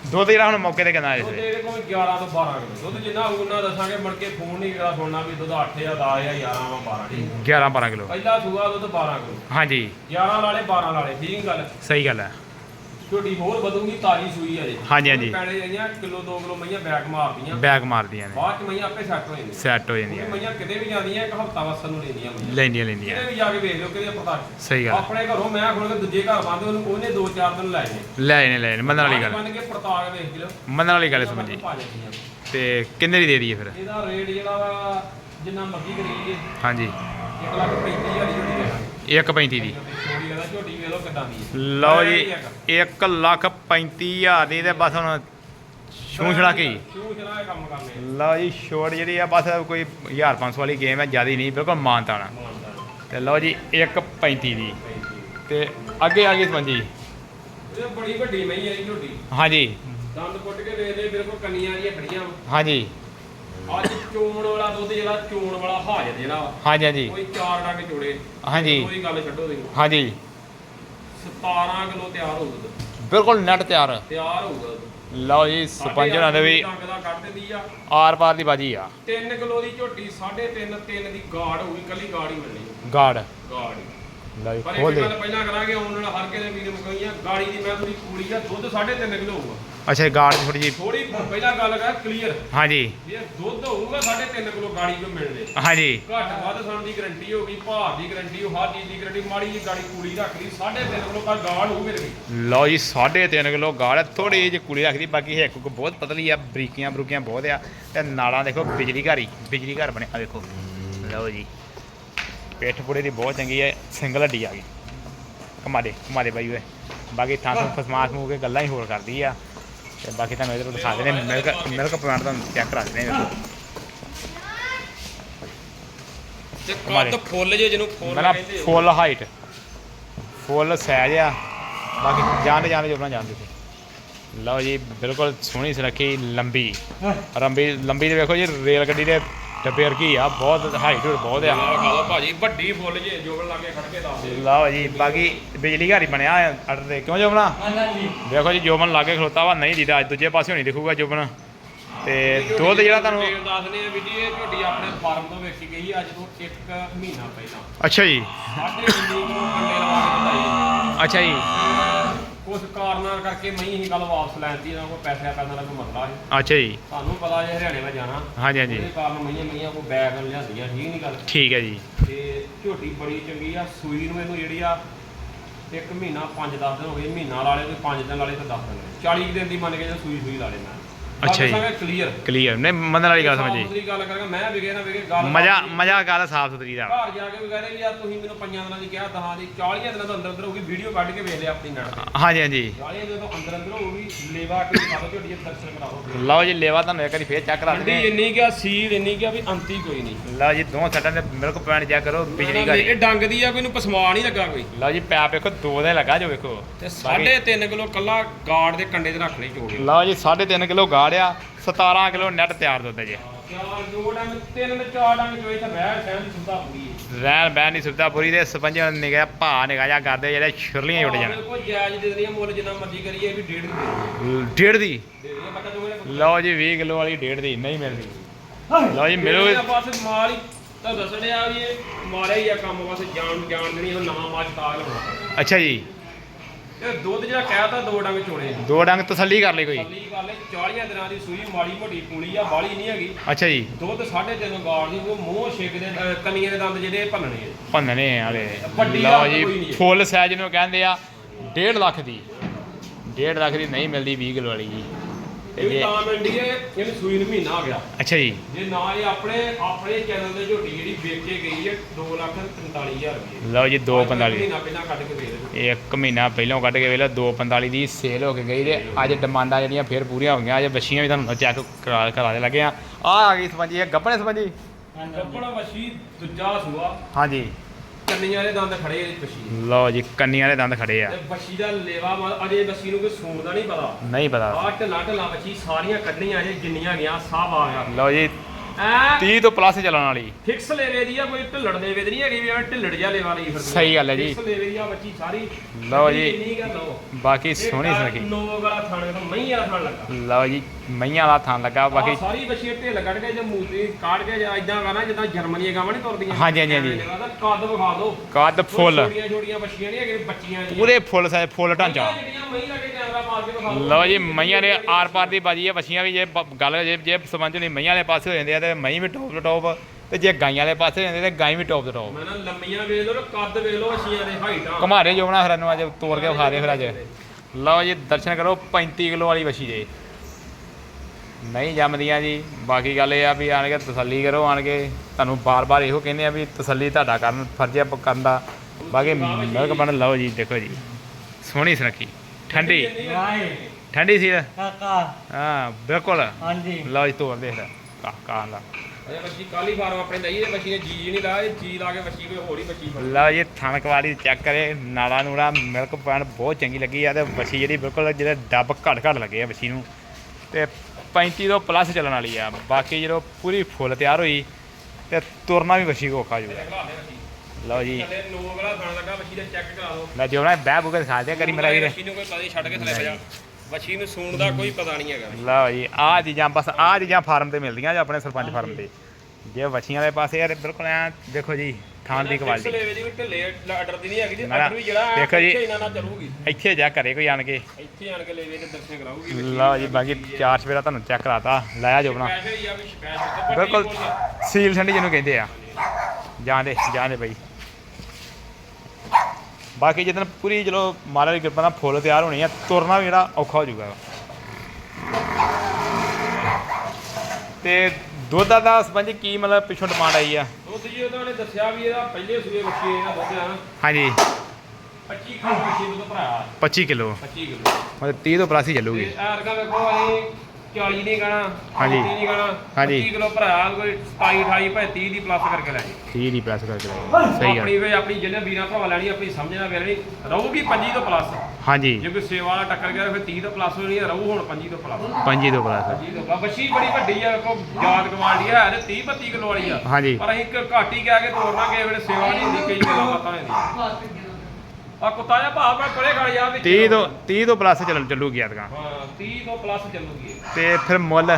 ਦੁੱਧ ਜਿਹੜਾ ਹੁਣ ਮੌਕੇ ਤੇ ਕਿੰਨਾ ਦੁੱਧ ਇਸ ਇਹਦੇ ਕੋਲ 11 ਤੋਂ 12 ਕਿਲੋ। ਦੁੱਧ ਜਿੰਨਾ ਹੋਊ ਉਹਨਾਂ ਦੱਸਾਂਗੇ ਮੁੜ ਕੇ ਫੋਨ ਨਹੀਂ ਕਰਾ ਸੁਣਨਾ ਵੀ ਦੁੱਧ 8 ਜਾਂ 10 ਜਾਂ 11 ਵਾ 12 ਠੀਕ 11 12 ਕਿਲੋ। ਪਹਿਲਾ ਸੂਆ ਦੁੱਧ 12 ਕਿਲੋ। ਹਾਂਜੀ। 11 ਵਾਲੇ 12 ਵਾਲੇ ਠੀਕ ਗੱਲ। ਸਹੀ ਗੱਲ ਹੈ। ਝੋਟੀ ਹੋਰ ਵਧੂਗੀ ਤਾਜੀ ਸੂਈ ਆ ਜੀ ਹਾਂਜੀ, ਹਾਂਜੀ। ਪੈਣੇ ਜਾਈਆਂ ਕਿਲੋ 2 ਕਿਲੋ ਮਈਆਂ ਬੈਕ ਮਾਰਦੀਆਂ। ਬੈਗ ਮਾਰਦੀਆਂ ਨੇ। ਬਾਅਦ ਚ ਮਈਆਂ ਆਪੇ ਸੈੱਟ ਹੋ ਜਾਂਦੀਆਂ। ਸੈੱਟ ਹੋ ਕਿਉਂਕਿ ਜਾਂਦੀਆਂ ਮਈਆਂ ਕਿਤੇ ਵੀ ਜਾਂਦੀਆਂ ਇੱਕ ਹਫਤਾ ਵਸਣ ਨੂੰ ਲੈਂਦੀਆਂ ਮਈਆਂ। ਲੈਂਦੀਆਂ ਲੈਂਦੀਆਂ। ਕਿਤੇ ਵੀ ਜਾ ਕੇ ਵੇਖ ਲਿਓ ਕਿਹਦੇ ਪਤਾ ਸਹੀ ਗੱਲ ਆਪਣੇ ਘਰੋਂ ਮੈਂ ਖੋਲ ਕੇ ਦੂਜੇ ਘਰ ਬੰਦ ਉਹਨੂੰ ਉਹਨੇ 2-4 ਦਿਨ ਲੈ ਜਾਣੇ ਲੈ ਨੇ ਲੈ ਨੇ ਮੰਨਣ ਵਾਲੀ ਗੱਲ ਬੰਨ ਕੇ ਪੜਤਾ ਕੇ ਵੇਖ ਲਿਓ। ਮੰਨਣ ਵਾਲੀ ਗੱਲ ਹੈ ਜੀ। ਪਾ ਜਾਂਦੀਆਂ। ਤੇ ਕਿੰਨੇ ਦੀ ਦੇ ਦਈਏ ਫਿਰ? ਇਹਦਾ ਰੇਟ ਜਿਹੜਾ ਵਾ ਜਿੰਨਾ ਮਰਜ਼ੀ ਕਰੀ ਲਈਏ ਹਾਂਜੀ। 1 ਲੱਖ 35 ਹਜ਼ਾਰ ਦੀ ਝੋਟੀ ਦੇਣਾ 1.35 ਦੀ। ਛੋੜੀ ਕਹਿੰਦਾ ਝੋਟੀ ਵੇਖ ਲਓ ਕਿੱਦਾਂ ਦੀ ਹੈ। ਲਓ ਜੀ 1 ਲੱਖ 35000 ਦੀ ਤੇ ਬਸ ਹੁਣ ਛੂੰ ਛੜਾ ਕੇ ਹੀ। ਛੂੰ ਛੜਾ ਕੇ ਕੰਮ ਕਰਨੇ ਲਓ ਜੀ ਛੋਟ ਜਿਹੜੀ ਆ ਬਸ ਕੋਈ 1500 ਵਾਲੀ ਗੇਮ ਹੈ ਜਿਆਦੀ ਨਹੀਂ ਬਿਲਕੁਲ ਮਾਨਤਾਣਾ ਤੇ ਲਓ ਜੀ 1.35 ਦੀ। ਤੇ ਅੱਗੇ ਆ ਗਈ ਇਹ ਬੜੀ ਵੱਡੀ ਮਈ ਹੈ ਝੋਟੀ। ਹਾਂਜੀ। ਦੰਦ ਪੁੱਟ ਕੇ ਵੇਖਦੇ ਬਿਲਕੁਲ ਕੰਨੀਆਂ ਜਿਹੀਆਂ ਖੜੀਆਂ। ਹਾਂਜੀ। ਅੱਜ ਚੋਣ ਵਾਲਾ ਦੁੱਧ ਜਿਹੜਾ ਚੋਣ ਵਾਲਾ ਹਾਜ਼ਰ ਜਿਹੜਾ ਹਾਂਜੀ ਹਾਂਜੀ। ਕੋਈ ਚਾਰ ਡੰਗ ਚੋੜੇ ਹਾਂਜੀ। ਕੋਈ ਗੱਲ ਛੱਡੋ ਤੁਸੀਂ। ਹਾਂਜੀ। 17 ਕਿਲੋ ਤਿਆਰ ਹੋਊਗਾ। ਬਿਲਕੁਲ ਨਟ ਤਿਆਰ। ਤਿਆਰ ਹੋਊਗਾ। ਲਓ ਜੀ ਸਪੰਜਰਾਂ ਦੇ ਵੀ ਡੰਗ ਦਾ ਕੱਢ ਦਿੰਦੀ ਆ। ਆਰ ਪਾਰ ਦੀ ਬਾਜੀ ਆ। 3 ਕਿਲੋ ਦੀ ਝੋਟੀ 3.5 3 ਦੀ ਗਾੜ ਹੋਊਗੀ ਕੱਲੀ ਗਾੜ ਹੀ ਮਿਲਣੀ। ਗਾੜ। ਗਾੜ ਹੀ। ਲਓ ਜੀ ਪਰ ਖੋਲ ਇੱਕ ਦੇ ਗੱਲ ਪਹਿਲਾਂ ਕਰਾਂਗੇ ਆਉਣ ਵਾਲਾ ਹਰ ਕਿਸੇ ਵੀਰ ਮੁਕਾਈਆਂ ਗਾੜੀ ਦੀ ਮੈਂ ਥੋੜੀ ਕੂੜੀ ਆ ਦੁੱਧ 3.5 ਕਿਲੋ ਹੋਊਗਾ। ਅੱਛਾ ਗਾੜ ਥੋੜੀ ਜੀ ਥੋੜੀ ਪਹਿਲਾਂ ਗੱਲ ਕਰ ਕਲੀਅਰ ਹਾਂਜੀ। ਜੇ ਦੁੱਧ ਹੋਊਗਾ 3.5 ਕਿਲੋ ਗਾੜੀ ਕੋ ਮਿਲਦੇ ਹਾਂਜੀ। ਘੱਟ ਵੱਧ ਸਣ ਦੀ ਗਰੰਟੀ ਹੋਗੀ ਭਾਰ ਦੀ ਗਰੰਟੀ ਹੋ ਹਰ ਚੀਜ਼ ਦੀ ਗਰੰਟੀ ਮਾੜੀ ਜੀ ਗਾੜੀ ਕੂੜੀ ਰੱਖ ਲਈ 3.5 ਕਿਲੋ ਪਰ ਗਾੜ ਹੋਊ ਮੇਰੇ ਵੀ ਲਓ ਜੀ 3.5 ਕਿਲੋ ਗਾੜ ਹੈ ਥੋੜੀ ਜਿਹੀ ਕੁੜੀ ਰੱਖਦੀ ਬਾਕੀ ਹੈ ਕੋ ਬਹੁਤ ਪਤਲੀ ਆ ਬਰੀਕੀਆਂ ਬਰੂਕੀਆਂ ਬਹੁਤ ਆ ਤੇ ਨਾਲਾਂ ਦੇਖੋ ਬਿਜਲੀ ਘਰ ਹੀ ਬਿਜਲੀ ਘਰ ਬਣਿਆ ਆ ਦੇਖੋ। ਲਓ ਜੀ। ਪਿੱਠ ਪੁੜੇ ਦੀ ਬਹੁਤ ਚੰਗੀ ਹੈ ਸਿੰਗਲ ਹੱਡੀ ਆ ਗਈ ਕਮਾ ਦੇ ਕਮਾ ਦੇ ਬਾਈ ਓਏ ਬਾਕੀ ਥਾਂ ਤੋਂ ਫਸਮਾਸ ਮੂ ਕੇ ਗੱਲਾਂ ਹੀ ਹੋਰ ਕਰਦੀ ਆ ਤੇ ਬਾਕੀ ਤੁਹਾਨੂੰ ਇਧਰ ਦਿਖਾ ਦਿੰਦੇ ਨੇ ਮਿਲਕ ਮਿਲਕ ਪਲਾਂਟ ਤੁਹਾਨੂੰ ਚੈੱਕ ਕਰਾ ਦਿੰਦੇ ਨੇ ਦੇਖੋ ਤੇ ਮਾਰੇ। ਕੱਦ ਫੁੱਲ ਜੇ ਜਿਹਨੂੰ ਫੁੱਲ ਮੇਰਾ ਕਹਿੰਦੇ ਹੋ। ਫੁੱਲ ਹਾਈਟ ਫੁੱਲ ਸਾਈਜ਼ ਆ ਬਾਕੀ ਜਾਣਦੇ ਜਾਣਦੇ ਜੋ ਆਪਣਾ ਜਾਣਦੇ ਸੀ ਲਓ ਜੀ ਬਿਲਕੁਲ ਸੋਹਣੀ ਸੁਰੱਖੀ ਲੰਬੀ ਲੰਬੀ ਲੰਬੀ ਤੇ ਵੇਖੋ ਜੀ ਰੇਲ ਗੱਡੀ ਦੇ ਡੱਬੇ ਵਰਗੀ ਆ ਬਹੁਤ ਹਾਈਟ ਬਹੁਤ ਆ। ਨਾਲ ਖਾ ਲਓ ਭਾਜੀ ਵੱਡੀ ਫੁੱਲ ਜੇ ਜੋਬਨ ਲਾਗੇ ਖੜ ਕੇ ਦੱਸ ਦੇ ਲਓ ਜੀ ਬਾਕੀ ਬਿਜਲੀ ਘਰ ਹੀ ਬਣਿਆ ਆਰਡਰ ਤੇ। ਕਿਉਂ ਜੋਬਨਾ? ਦੇਖੋ ਜੀ ਜੋਬਨ ਲਾਗੇ ਖਲੋਤਾ ਵਾ ਨਹੀਂ ਦੀਦਾ ਅੱਜ ਦੂਜੇ ਪਾਸੇ ਹੋਣੀ ਦਿਖੂਗਾ ਜੋਬਨ। ਤੇ ਦੁੱਧ ਜਿਹੜਾ ਤੁਹਾਨੂੰ ਦੱਸਦੇ ਆ ਵੀ ਜੀ ਇਹ ਝੋਟੀ ਆਪਣੇ ਫਾਰਮ ਤੋਂ ਵੇਚੀ ਗਈ ਅੱਜ ਤੋਂ 1 ਮਹੀਨਾ ਪਹਿਲਾਂ। ਅੱਛਾ ਜੀ। ਸਾਡੇ ਲਵਾ ਕੇ ਦਿੱਤਾ ਅੱਛਾ ਜੀ। ਕੁਝ ਕਾਰਨਾਂ ਕਰਕੇ ਮੈਂ ਹੀ ਗੱਲ ਵਾਪਸ ਲੈਂਦੀ ਨਾ ਕੋਈ ਪੈਸੇ ਪੈਸੇ ਦਾ ਕੋਈ ਮਸਲਾ ਸੀ। ਅੱਛਾ ਜੀ। ਤੁਹਾਨੂੰ ਪਤਾ ਜੇ ਹਰਿਆਣੇ ਮੈਂ ਜਾਣਾ। ਹਾਂਜੀ ਹਾਂਜੀ। ਉਹਦੇ ਕਾਰਨ ਮਈਆਂ ਮਈਆਂ ਕੋ ਬੈਗ ਲਿਆਂਦੀਆਂ ਠੀਕ ਨਹੀਂ ਗੱਲ। ਠੀਕ ਹੈ ਜੀ। ਤੇ ਝੋਟੀ ਬੜੀ ਚੰਗੀ ਆ ਸੂਈ ਨੂੰ ਇਹਨੂੰ ਜਿਹੜੀ ਆ ਇੱਕ ਮਹੀਨਾ 5-10 ਦਿਨ ਹੋ ਗਏ ਮਹੀਨਾ ਵਾਲੇ ਕੋਈ 5 ਦਿਨ ਵਾਲੇ ਤੇ 10 ਦਿਨ ਵਾਲੇ 40 ਦਿਨ ਦੀ ਮੰਨ ਕੇ ਜੇ ਸੂਈ ਸੂਈ ਲਾ ਲੈਣਾ ਅੱਛਾ ਜੀ। ਕਲੀਅਰ ਕਲੀਅਰ ਨੇ ਮੰਨਣ ਵਾਲੀ ਗੱਲ ਸਮਝੀ। ਦੂਸਰੀ ਗੱਲ ਕਰਾਂਗਾ ਮੈਂ ਵਿਗੇ ਨਾ ਵਿਗੇ ਗੱਲ ਮਜ਼ਾ। ਮਜ਼ਾ ਗੱਲ ਸਾਫ਼ ਸੁਥਰੀ ਦਾ। ਘਰ ਜਾ ਕੇ ਵੀ ਕਹਿੰਦੇ ਵੀ ਯਾਰ ਤੁਸੀਂ ਮੈਨੂੰ ਪੰਜਾਂ ਦਿਨਾਂ ਦੀ ਕਿਹਾ ਦਹਾਂ ਦੀ 40 ਦਿਨਾਂ ਤੋਂ ਅੰਦਰ ਅੰਦਰ ਹੋਊਗੀ ਵੀਡੀਓ ਕੱਢ ਕੇ ਵੇਖ ਲਿਆ ਆਪਣੀ ਨੈਟ ਤੇ ਹਾਂਜੀ ਹਾਂਜੀ। 40 ਦਿਨਾਂ ਤੋਂ ਅੰਦਰ ਅੰਦਰ ਹੋਊਗੀ ਲੇਵਾ ਕੇ ਮਾਰੋ ਝੋਟੀ ਦੇ ਦਰਸ਼ਨ ਕਰਾਓ। ਲਓ ਜੀ ਲੇਵਾ ਤੁਹਾਨੂੰ ਇੱਕ ਵਾਰੀ ਫੇਰ ਚੈੱਕ ਕਰਾ ਦਿੰਦੇ ਇੰਨੀ ਗਿਆ ਸੀਲ ਇੰਨੀ ਗਿਆ ਵੀ ਅੰਤੀ ਕੋਈ ਨਹੀਂ। ਲਓ ਜੀ ਦੋ ਸੱਟਾਂ ਦੇ ਮਿਲਕ ਪੁਆਇੰਟ ਚੈੱਕ ਕਰੋ ਬਿਜਲੀ ਘਰ ਇਹ ਡੰਗ ਦੀ ਆ ਕੋਈ ਨੂੰ ਪਸਮਾ ਨਹੀਂ ਲੱਗਾ ਕੋਈ। ਲਓ ਜੀ ਪੈਪ ਵੇਖੋ ਦੋ ਦੇ ਲੱਗਾ ਜੋ ਵੇਖੋ। ਤੇ 3.5 ਕਿਲੋ ਕੱਲਾ ਗਾਰਡ ਦੇ ਕੰਡੇ ਤੇ ਰੱਖ ਲਈ ਚੋਗੇ ਲਓ ਜੀ 3.5 ਕਿਲੋ ਗਾੜਿਆ 17 ਕਿਲੋ ਨੈਟ ਤਿਆਰ ਦੁੱਧ ਜੇ। ਚਾਰ ਦੋ ਡੰਗ ਤਿੰਨ ਤੇ ਚਾਰ ਡੰਗ ਚੋਏ ਤਾਂ ਬਹਿ ਸਹਿਣ ਦੀ ਸੁਵਿਧਾ ਪੂਰੀ ਹੈ ਰਹਿਣ ਬਹਿਣ ਦੀ ਸੁਵਿਧਾ ਪੂਰੀ ਦੇ ਸਪੰਜ ਨਿਗਾ ਭਾ ਨਿਗਾ ਜਾ ਕਰਦੇ ਜਿਹੜੇ ਛੁਰਲੀਆਂ ਉੱਡ ਜਾਣ। ਕੋਈ ਜਾਇਜ਼ ਦੇ ਦੇਣੀ ਆ, ਮੁੱਲ ਜਿੰਨਾ ਮਰਜ਼ੀ ਕਰੀਏ ਵੀ ਡੇਢ ਦੀ ਦੇ ਡੇਢ ਦੀ? ਦੇ ਦੇ ਬੱਚਾ ਚੋਗੇ ਲਓ ਜੀ 20 ਕਿਲੋ ਵਾਲੀ ਡੇਢ ਦੀ ਨਹੀਂ ਮਿਲਦੀ। ਲਓ ਜੀ ਮਿਲੋ। ਬਸ ਮਾਲ ਹੀ ਤਾਂ ਦੱਸਣਿਆ ਵੀ ਇਹ ਮਾਰਿਆ ਹੀ ਆ ਕੰਮ ਬਸ ਜਾਣ ਜਾਣ ਦੇਣੀ ਉਹ ਨਵਾਂ ਮਾਚ ਤਾਂ ਲਾਉਣਾ। ਅੱਛਾ ਜੀ। ਇਹ ਦੁੱਧ ਜਿਹੜਾ ਕਹਿਤਾ ਦੋ ਡੰਗ ਚੋੜੇ ਦੋ ਡੰਗ ਤਸੱਲੀ ਕਰ ਲਈ ਕੋਈ? ਕੱਲੀ ਗੱਲ ਹੈ 40 ਦਿਨਾਂ ਦੀ ਸੂਈ ਮਾੜੀ ਮੋਟੀ ਪੂਲੀ ਆ ਬਾਲੀ ਨਹੀਂ ਹੈਗੀ। ਅੱਛਾ ਜੀ। ਦੁੱਧ ਸਾਢੇ ਤਿੰਨ ਗਾੜ ਦੀ ਉਹ ਮੂੰਹ ਛੇਕਦੇ ਅਹ ਕੰਨੀਆਂ ਦੇ ਦੰਦ ਜਿਹੜੇ ਭੰਨਣੇ ਆ। ਭੰਨਣੇ ਵਾਲੇ ਵੱਡੀ ਲਓ ਗੱਲ ਜੀ ਨਹੀਂ। ਫੁੱਲ ਸਾਈਜ਼ ਨੂੰ ਕਹਿੰਦੇ ਆ 1.5 ਲੱਖ ਦੀ। 1.5 ਲੱਖ ਦੀ ਨਹੀਂ ਮਿਲਦੀ 20 ਕਿਲੋ ਵਾਲੀ ਜੀ। ਇਹ ਜੇ ਤਾਂ ਮੰਡੀ ਹੈ ਇਹਨੂੰ ਸੂਈ ਨੂੰ ਮਹੀਨਾ ਆ ਗਿਆ। ਅੱਛਾ ਜੀ। ਜੇ ਨਾ ਇਹ ਆਪਣੇ ਆਪਣੇ ਚੈਨਲ ਤੇ ਝੋਟੀ ਜਿਹੜੀ ਵੇਚ ਕੇ ਗਈ ਹੈ 2 ਲੱਖ 45000 ਰੁਪਏ। ਲਓ ਜੀ 245 ਮਹੀਨਾ ਪਹਿਲਾਂ ਕੱਢ ਕੇ ਵੇਚ ਦੇ ਇੱਕ ਮਹੀਨਾ ਪਹਿਲਾਂ ਕੱਢ ਕੇ ਵੇਲੇ 245 ਦੀ ਸੇਲ ਹੋ ਕੇ ਗਈ ਤੇ ਅੱਜ ਡਿਮਾਂਡਾਂ ਜਿਹੜੀਆਂ ਫੇਰ ਪੂਰੀਆਂ ਹੋ ਗਈਆਂ। ਅੱਜ ਵੀ ਤੁਹਾਨੂੰ ਚੈੱਕ ਕਰਾ ਕਰਾ ਦੇ ਲੱਗੇ ਆ। ਆ ਆ ਗਈ ਸਪੰਜੀ ਇਹ ਗੱਪਣੇ ਸਪੰਜੀ? ਕੱਪੜਾ ਵਸ਼ੀ ਦੂਜਾ ਸੂਆ। ਹਾਂਜੀ। ਕੰਨੀਆਂ ਦੇ ਦੰਦ ਖੜੇ ਇਹਦੀ ਬੱਛੀ ਲਓ ਜੀ ਕੰਨੀਆਂ ਦੇ ਦੰਦ ਖੜੇ ਆ। ਤੇ ਬੱਛੀ ਦਾ ਲੇਵਾ ਮ- ਅਜੇ ਬੱਛੀ ਨੂੰ ਕੋਈ ਸੂਣ ਦਾ ਨਹੀਂ ਪਤਾ। ਨਹੀਂ ਪਤਾ। ਆਹ ਢਿੱਲਾ ਢਿੱਲਾ ਬੱਛੀ ਸਾਰੀਆਂ ਕੱਢਣੀਆਂ ਜੇ ਜਿੰਨੀਆਂ ਗਿਆ ਸਭ ਆ ਗਿਆ। ਲਓ ਜੀ ਐ 30 ਤੋਂ ਪਲੱਸ ਚੱਲਣ ਵਾਲੀ। ਫਿਕਸ ਲੇਵੇ ਦੀ ਆ ਕੋਈ ਢਿੱਲੜ ਲੇਵੇ ਦੀ ਨਹੀਂ ਹੈਗੀ ਵੀ ਐਂ ਢਿੱਲੜ ਜਿਹਾ ਲੇਵਾ ਲਈ ਫਿਰਦੀ ਸਹੀ ਗੱਲ ਹੈ ਜੀ। ਫਿਕਸ ਲੇਵੇ ਦੀ ਆ ਬੱਚੀ ਸਾਰੀ। ਲਓ ਜੀ। ਇੰਨੀ ਗੱਲ ਲਓ ਬਾਕੀ ਸੋਹਣੀ ਸੁਣਕੀ ਨੋ ਵਾਲਾ ਥਣ ਤੋਂ ਮਹੀਂ ਵਾਲਾ ਥਣ ਲੱਗਾ। ਲਓ ਜੀ ਮਈਆਂ ਵਾਲਾ ਥਾਂ ਲੱਗਾ। ਬਾਕੀ ਸਾਰੀ ਬੱਚੀ ਢਿੱਲ ਕੱਢ ਕੇ ਜੇ ਮੂਤੀ ਕਾੜ ਕੇ ਜਾਂ ਇਦਾਂ ਕਰਨਾ ਜਿੱਦਾਂ ਜਰਮਨੀ ਗਾਵਾਂ ਨਹੀਂ ਤੁਰਦੀਆਂ। ਹਾਂਜੀ, ਹਾਂਜੀ, ਹਾਂਜੀ। ਐਵੇਂ ਕੱਦ ਵਿਖਾ ਦਿਓ ਕੱਦ ਫੁੱਲ। ਛੋਟੀਆਂ ਛੋਟੀਆਂ ਬੱਚੀਆਂ ਨਹੀਂ ਹੈਗੀਆਂ ਬੱਚੀਆਂ ਜੀ ਪੂਰੇ ਫੁੱਲ ਸਾਈਜ਼ ਫੁੱਲ ਢਾਂਚਾ। ਜਿਹੜੀਆਂ ਮਹੀਂ ਲੱਗੇ ਲਓ ਜੀ ਮਈਆਂ ਦੇ ਆਰ ਪਾਰ ਦੀ ਬਾਜੀ ਹੈ ਬੱਚੀਆਂ ਵੀ ਜੇ ਬ- ਗੱਲ ਜੇ ਜੇ ਸਮਝ ਨਹੀਂ ਮਈਆਂ ਵਾਲੇ ਪਾਸੇ ਹੋ ਜਾਂਦੇ ਆ ਤੇ ਮਈ ਵੀ ਟੌਪ ਤੋਂ ਟੌਪ ਤੇ ਜੇ ਗਾਈਆਂ ਵਾਲੇ ਪਾਸੇ ਹੋ ਜਾਂਦੇ ਤੇ ਗਾਈ ਵੀ ਟੌਪ ਤੋਂ ਟੌਪ ਮੈਂ ਨਾ ਲੰਮੀਆਂ ਵੇਖ ਲਓ ਕੱਦ ਵੇਖ ਲਓ ਬੱਚੀਆਂ ਦੇ ਹਾਈਟਾਂ ਘਮਾਰੇ ਜੋ ਬਣਾ ਫਿਰ ਇਹਨੂੰ ਅੱਜ ਤੋੜ ਕੇ ਵਿਖਾ ਦੇ ਫਿਰ ਅੱਜ। ਲਓ ਜੀ ਦਰਸ਼ਨ ਕਰੋ 35 ਕਿਲੋ ਵਾਲੀ ਬੱਚੀ ਜੇ। ਨਹੀਂ ਜੰਮਦੀਆਂ ਜੀ ਬਾਕੀ ਗੱਲ ਇਹ ਆ ਵੀ ਆਣ ਕੇ ਤਸੱਲੀ ਕਰੋ ਆਣ ਕੇ ਤੁਹਾਨੂੰ ਬਾਰ-ਬਾਰ ਇਹੋ ਕਹਿੰਦੇ ਆ ਵੀ ਤਸੱਲੀ ਤੁਹਾਡਾ ਕਰਨ ਫਰਜ਼ ਆ ਕਰਨ ਦਾ। ਬਾਕੀ ਮਿਲਕ ਬਣ ਲਓ ਜੀ ਦੇਖੋ ਜੀ। ਸੋਹਣੀ ਸੁਨੱਖੀ। ਠੰਡੀ? ਠੰਡੀ ਸੀ? ਕਾਕਾ। ਹਾਂ ਬਿਲਕੁਲ। ਹਾਂਜੀ। ਲਓ ਜੀ ਤੋੜ ਦੇਖ ਕਾ ਕਾਂ ਦਾ ਇਹ ਬੱਚੀ ਕਾਲੀ ਫਾਰਮ ਆਪਣੇ ਲਈ ਇਹ ਬੱਚੀ ਨੇ ਜੀ ਨਹੀਂ ਲਾਇਆ ਇਹ ਜੀ ਲਾ ਕੇ ਬੱਚੀ ਕੋਈ ਹੋਰ ਹੀ ਬੱਚੀ ਬਣ। ਲਓ ਜੀ ਥਣਕ ਵਾਲੀ ਚੈੱਕ ਕਰੇ ਨਾਲਾ ਨੂੜਾ ਮਿਲਕ ਪੈਣ ਬਹੁਤ ਚੰਗੀ ਲੱਗੀ ਆ ਤੇ ਬੱਚੀ ਜਿਹੜੀ ਬਿਲਕੁਲ ਜਿਹੜੇ ਡੱਬ ਘੜ ਘੜ ਲੱਗੇ ਆ ਬੱਚੀ ਨੂੰ। ਤੇ 35 ਤੋਂ ਪਲੱਸ ਚੱਲਣ ਵਾਲੀ ਆ ਬਾਕੀ ਜਦੋਂ ਪੂਰੀ ਫੁੱਲ ਤਿਆਰ ਹੋਈ ਤੇ ਤੁਰਨਾ ਵੀ ਬੱਚੀ ਕੋ ਔਖਾ ਦੇ ਬੱਚੀ ਲਓ ਜੀ। ਥੱਲੇ ਨੋ ਵਾਲਾ ਥਣ ਲੱਗਾ ਬੱਚੀ ਦਾ ਚੈੱਕ ਕਰਾ ਦਿਓ ਲੈ ਜੋ ਨਾ ਬਹਿ ਬੁਕੇ ਦਿਖਾ ਦਿਆ ਕਰੀ ਮੇਰਾ ਵੀਰ ਬੱਚੀ ਨੂੰ ਕੋਈ ਕਦੇ ਛੱਡ ਕੇ ਥੱਲੇ ਵਜਾ ਬੱਚੀ ਨੂੰ ਸੂਣ ਦਾ ਕੋਈ ਪਤਾ ਨਹੀਂ ਹੈਗਾ। ਲਓ ਜੀ ਆਹ ਚੀਜ਼ਾਂ ਬਸ ਆਹ ਚੀਜ਼ਾਂ ਫਾਰਮ ਤੇ ਮਿਲਦੀਆਂ ਜਾਂ ਆਪਣੇ ਸਰਪੰਚ ਫਾਰਮ ਤੇ। ਜੇ ਬੱਚੀਆਂ ਦੇ ਪਾਸੇ ਯਾਰ ਬਿਲਕੁਲ ਐ ਦੇਖੋ ਜੀ ਥਾਂ ਦੀ ਕੁਆਲਿਟੀ ਦੀ ਵੀ ਢਿੱਲੇ ਆਰਡਰ ਦੀ ਨਹੀਂ ਹੈਗੀ ਜੀ ਆਰਡਰ ਵੀ ਜਿਹੜਾ ਦੇਖੋ ਜੀ। ਇੱਥੇ ਇਹਨਾਂ ਨਾਲ ਚੱਲੂਗੀ। ਇੱਥੇ ਜਾ ਘਰੇ ਕੋਈ ਆਣ ਕੇ। ਇੱਥੇ ਆਣ ਕੇ ਲੈਵੇ ਦੇ ਦਰਸ਼ਨ ਕਰਾਊਗੀ ਬੱਚੀ। ਲਓ ਜੀ ਬਾਕੀ ਚਾਰ ਸਵੇਰਾ ਤੁਹਾਨੂੰ ਚੈੱਕ ਕਰਾਤਾ। ਲਾਇਆ ਜੋ ਬਣਾ ਬਿਲਕੁਲ ਸੀਲ ਠੰਡੀ ਜਿਹਨੂੰ ਕਹਿੰਦੇ ਆ। ਜਾਂਦੇ ਜਾਂਦੇ ਬਈ। ਬਾਕੀ ਜਦੋਂ ਪੂਰੀ ਚਲੋ ਮਹਾਰਾਜ ਦੀ ਕਿਰਪਾ ਨਾਲ ਫੁੱਲ ਤਿਆਰ ਹੋਣੀ ਆ ਤੁਰਨਾ ਵੀ ਜਿਹੜਾ ਔਖਾ ਹੋ ਜਾਊਗਾ। ਤੇ ਦੁੱਧ ਦਾ ਸੰਬੰਧ ਕੀ ਮਤਲਬ ਪਿੱਛੋਂ ਡਿਮਾਂਡ ਆਈ ਆ? ਦੁੱਧ ਜੀ ਉਹਨਾਂ ਨੇ ਦੱਸਿਆ ਵੀ ਇਹਦਾ ਪਹਿਲੇ ਸੂਏ ਬੱਚੇ ਇਹਦਾ ਦੁੱਧ ਆ ਹਾਂਜੀ। 25 ਕਿਲੋ ਬੱਚੇ ਦੁੱਧ ਭਰਾਇਆ। 25 ਕਿਲੋ। 25 ਕਿਲੋ। ਮਤਲਬ 30 ਤੋਂ ਪਲੱਸ ਹੀ ਤੇ ਚੱਲੂਗੀ ਐਰਗਾ ਵੇਖੋ ਅਸੀਂ 40 ਨਹੀਂ ਗਣਾ ਹਾਂਜੀ। 30 ਨਹੀਂ ਗਣਾ ਹਾਂਜੀ। 25 ਕਿਲੋ ਭਰਾਇਆ ਕੋਈ 27 28 ਭਾਵੇਂ 30 ਦੀ ਪਲੱਸ ਕਰਕੇ ਲੈ ਜੀ। 30 ਦੀ ਪਲੱਸ ਕਰਕੇ ਲਾਈ। ਸਹੀ ਆਪਣੀ ਗੱਲ ਵੇ ਆਪਣੀ ਜਿਹਨੇ ਵੀਰਾਂ ਭਰਾਵਾਂ ਲੈਣੀ ਆਪਣੀ ਸਮਝਣਾ ਵੇਲਣੀ ਰਹੂਗੀ 25 ਤੋਂ ਪਲੱਸ ਹਾਂਜੀ। ਜੇ ਕੋਈ ਸੇਵਾ ਵਾਲਾ ਟੱਕਰ ਗਿਆ ਫਿਰ 30 ਤੋਂ ਪਲੱਸ ਹੋਣੀ ਹੈ ਰਹੂ ਹੁਣ 25 ਤੋਂ ਪਲੱਸ 25 ਤੋਂ ਪਲੱਸ 25 ਤੋਂ ਪਲੱਸ ਬੱਛੀ ਬੜੀ ਵੱਡੀ ਆ ਕੋ ਯਾਦ ਕਮਾਂਡੀ ਹੈ ਤੇ 30 32 ਕਿਲੋ ਵਾਲੀ ਆ। ਹਾਂਜੀ। ਪਰ ਅਸੀਂ ਇੱਕ ਘੱਟ ਹੀ ਕਹਿ ਕੇ ਤੋਰਨਾ ਕਿਸੇ ਵੇਲੇ ਸੇਵਾ ਨਹੀਂ ਹੁੰਦੀ ਕਈ ਗੱਲਾਂ ਬਾਤਾਂ ਹੁੰਦੀਆਂ। ਆ ਕੁੱਤਾ ਜਿਹਾ ਭਾਅ ਮੈਂ ਪਰੇ ਖੜ ਜਾ ਵਿੱਚ। 30 ਤੋਂ 30 ਤੋਂ ਪਲੱਸ ਚੱਲ ਚੱਲੂਗੀ ਆਦਗਾ ਹਾਂ 30 ਤੋਂ ਪਲੱਸ ਚੱਲੂਗੀ ਇਹ। ਤੇ ਫਿਰ ਮੁੱਲ?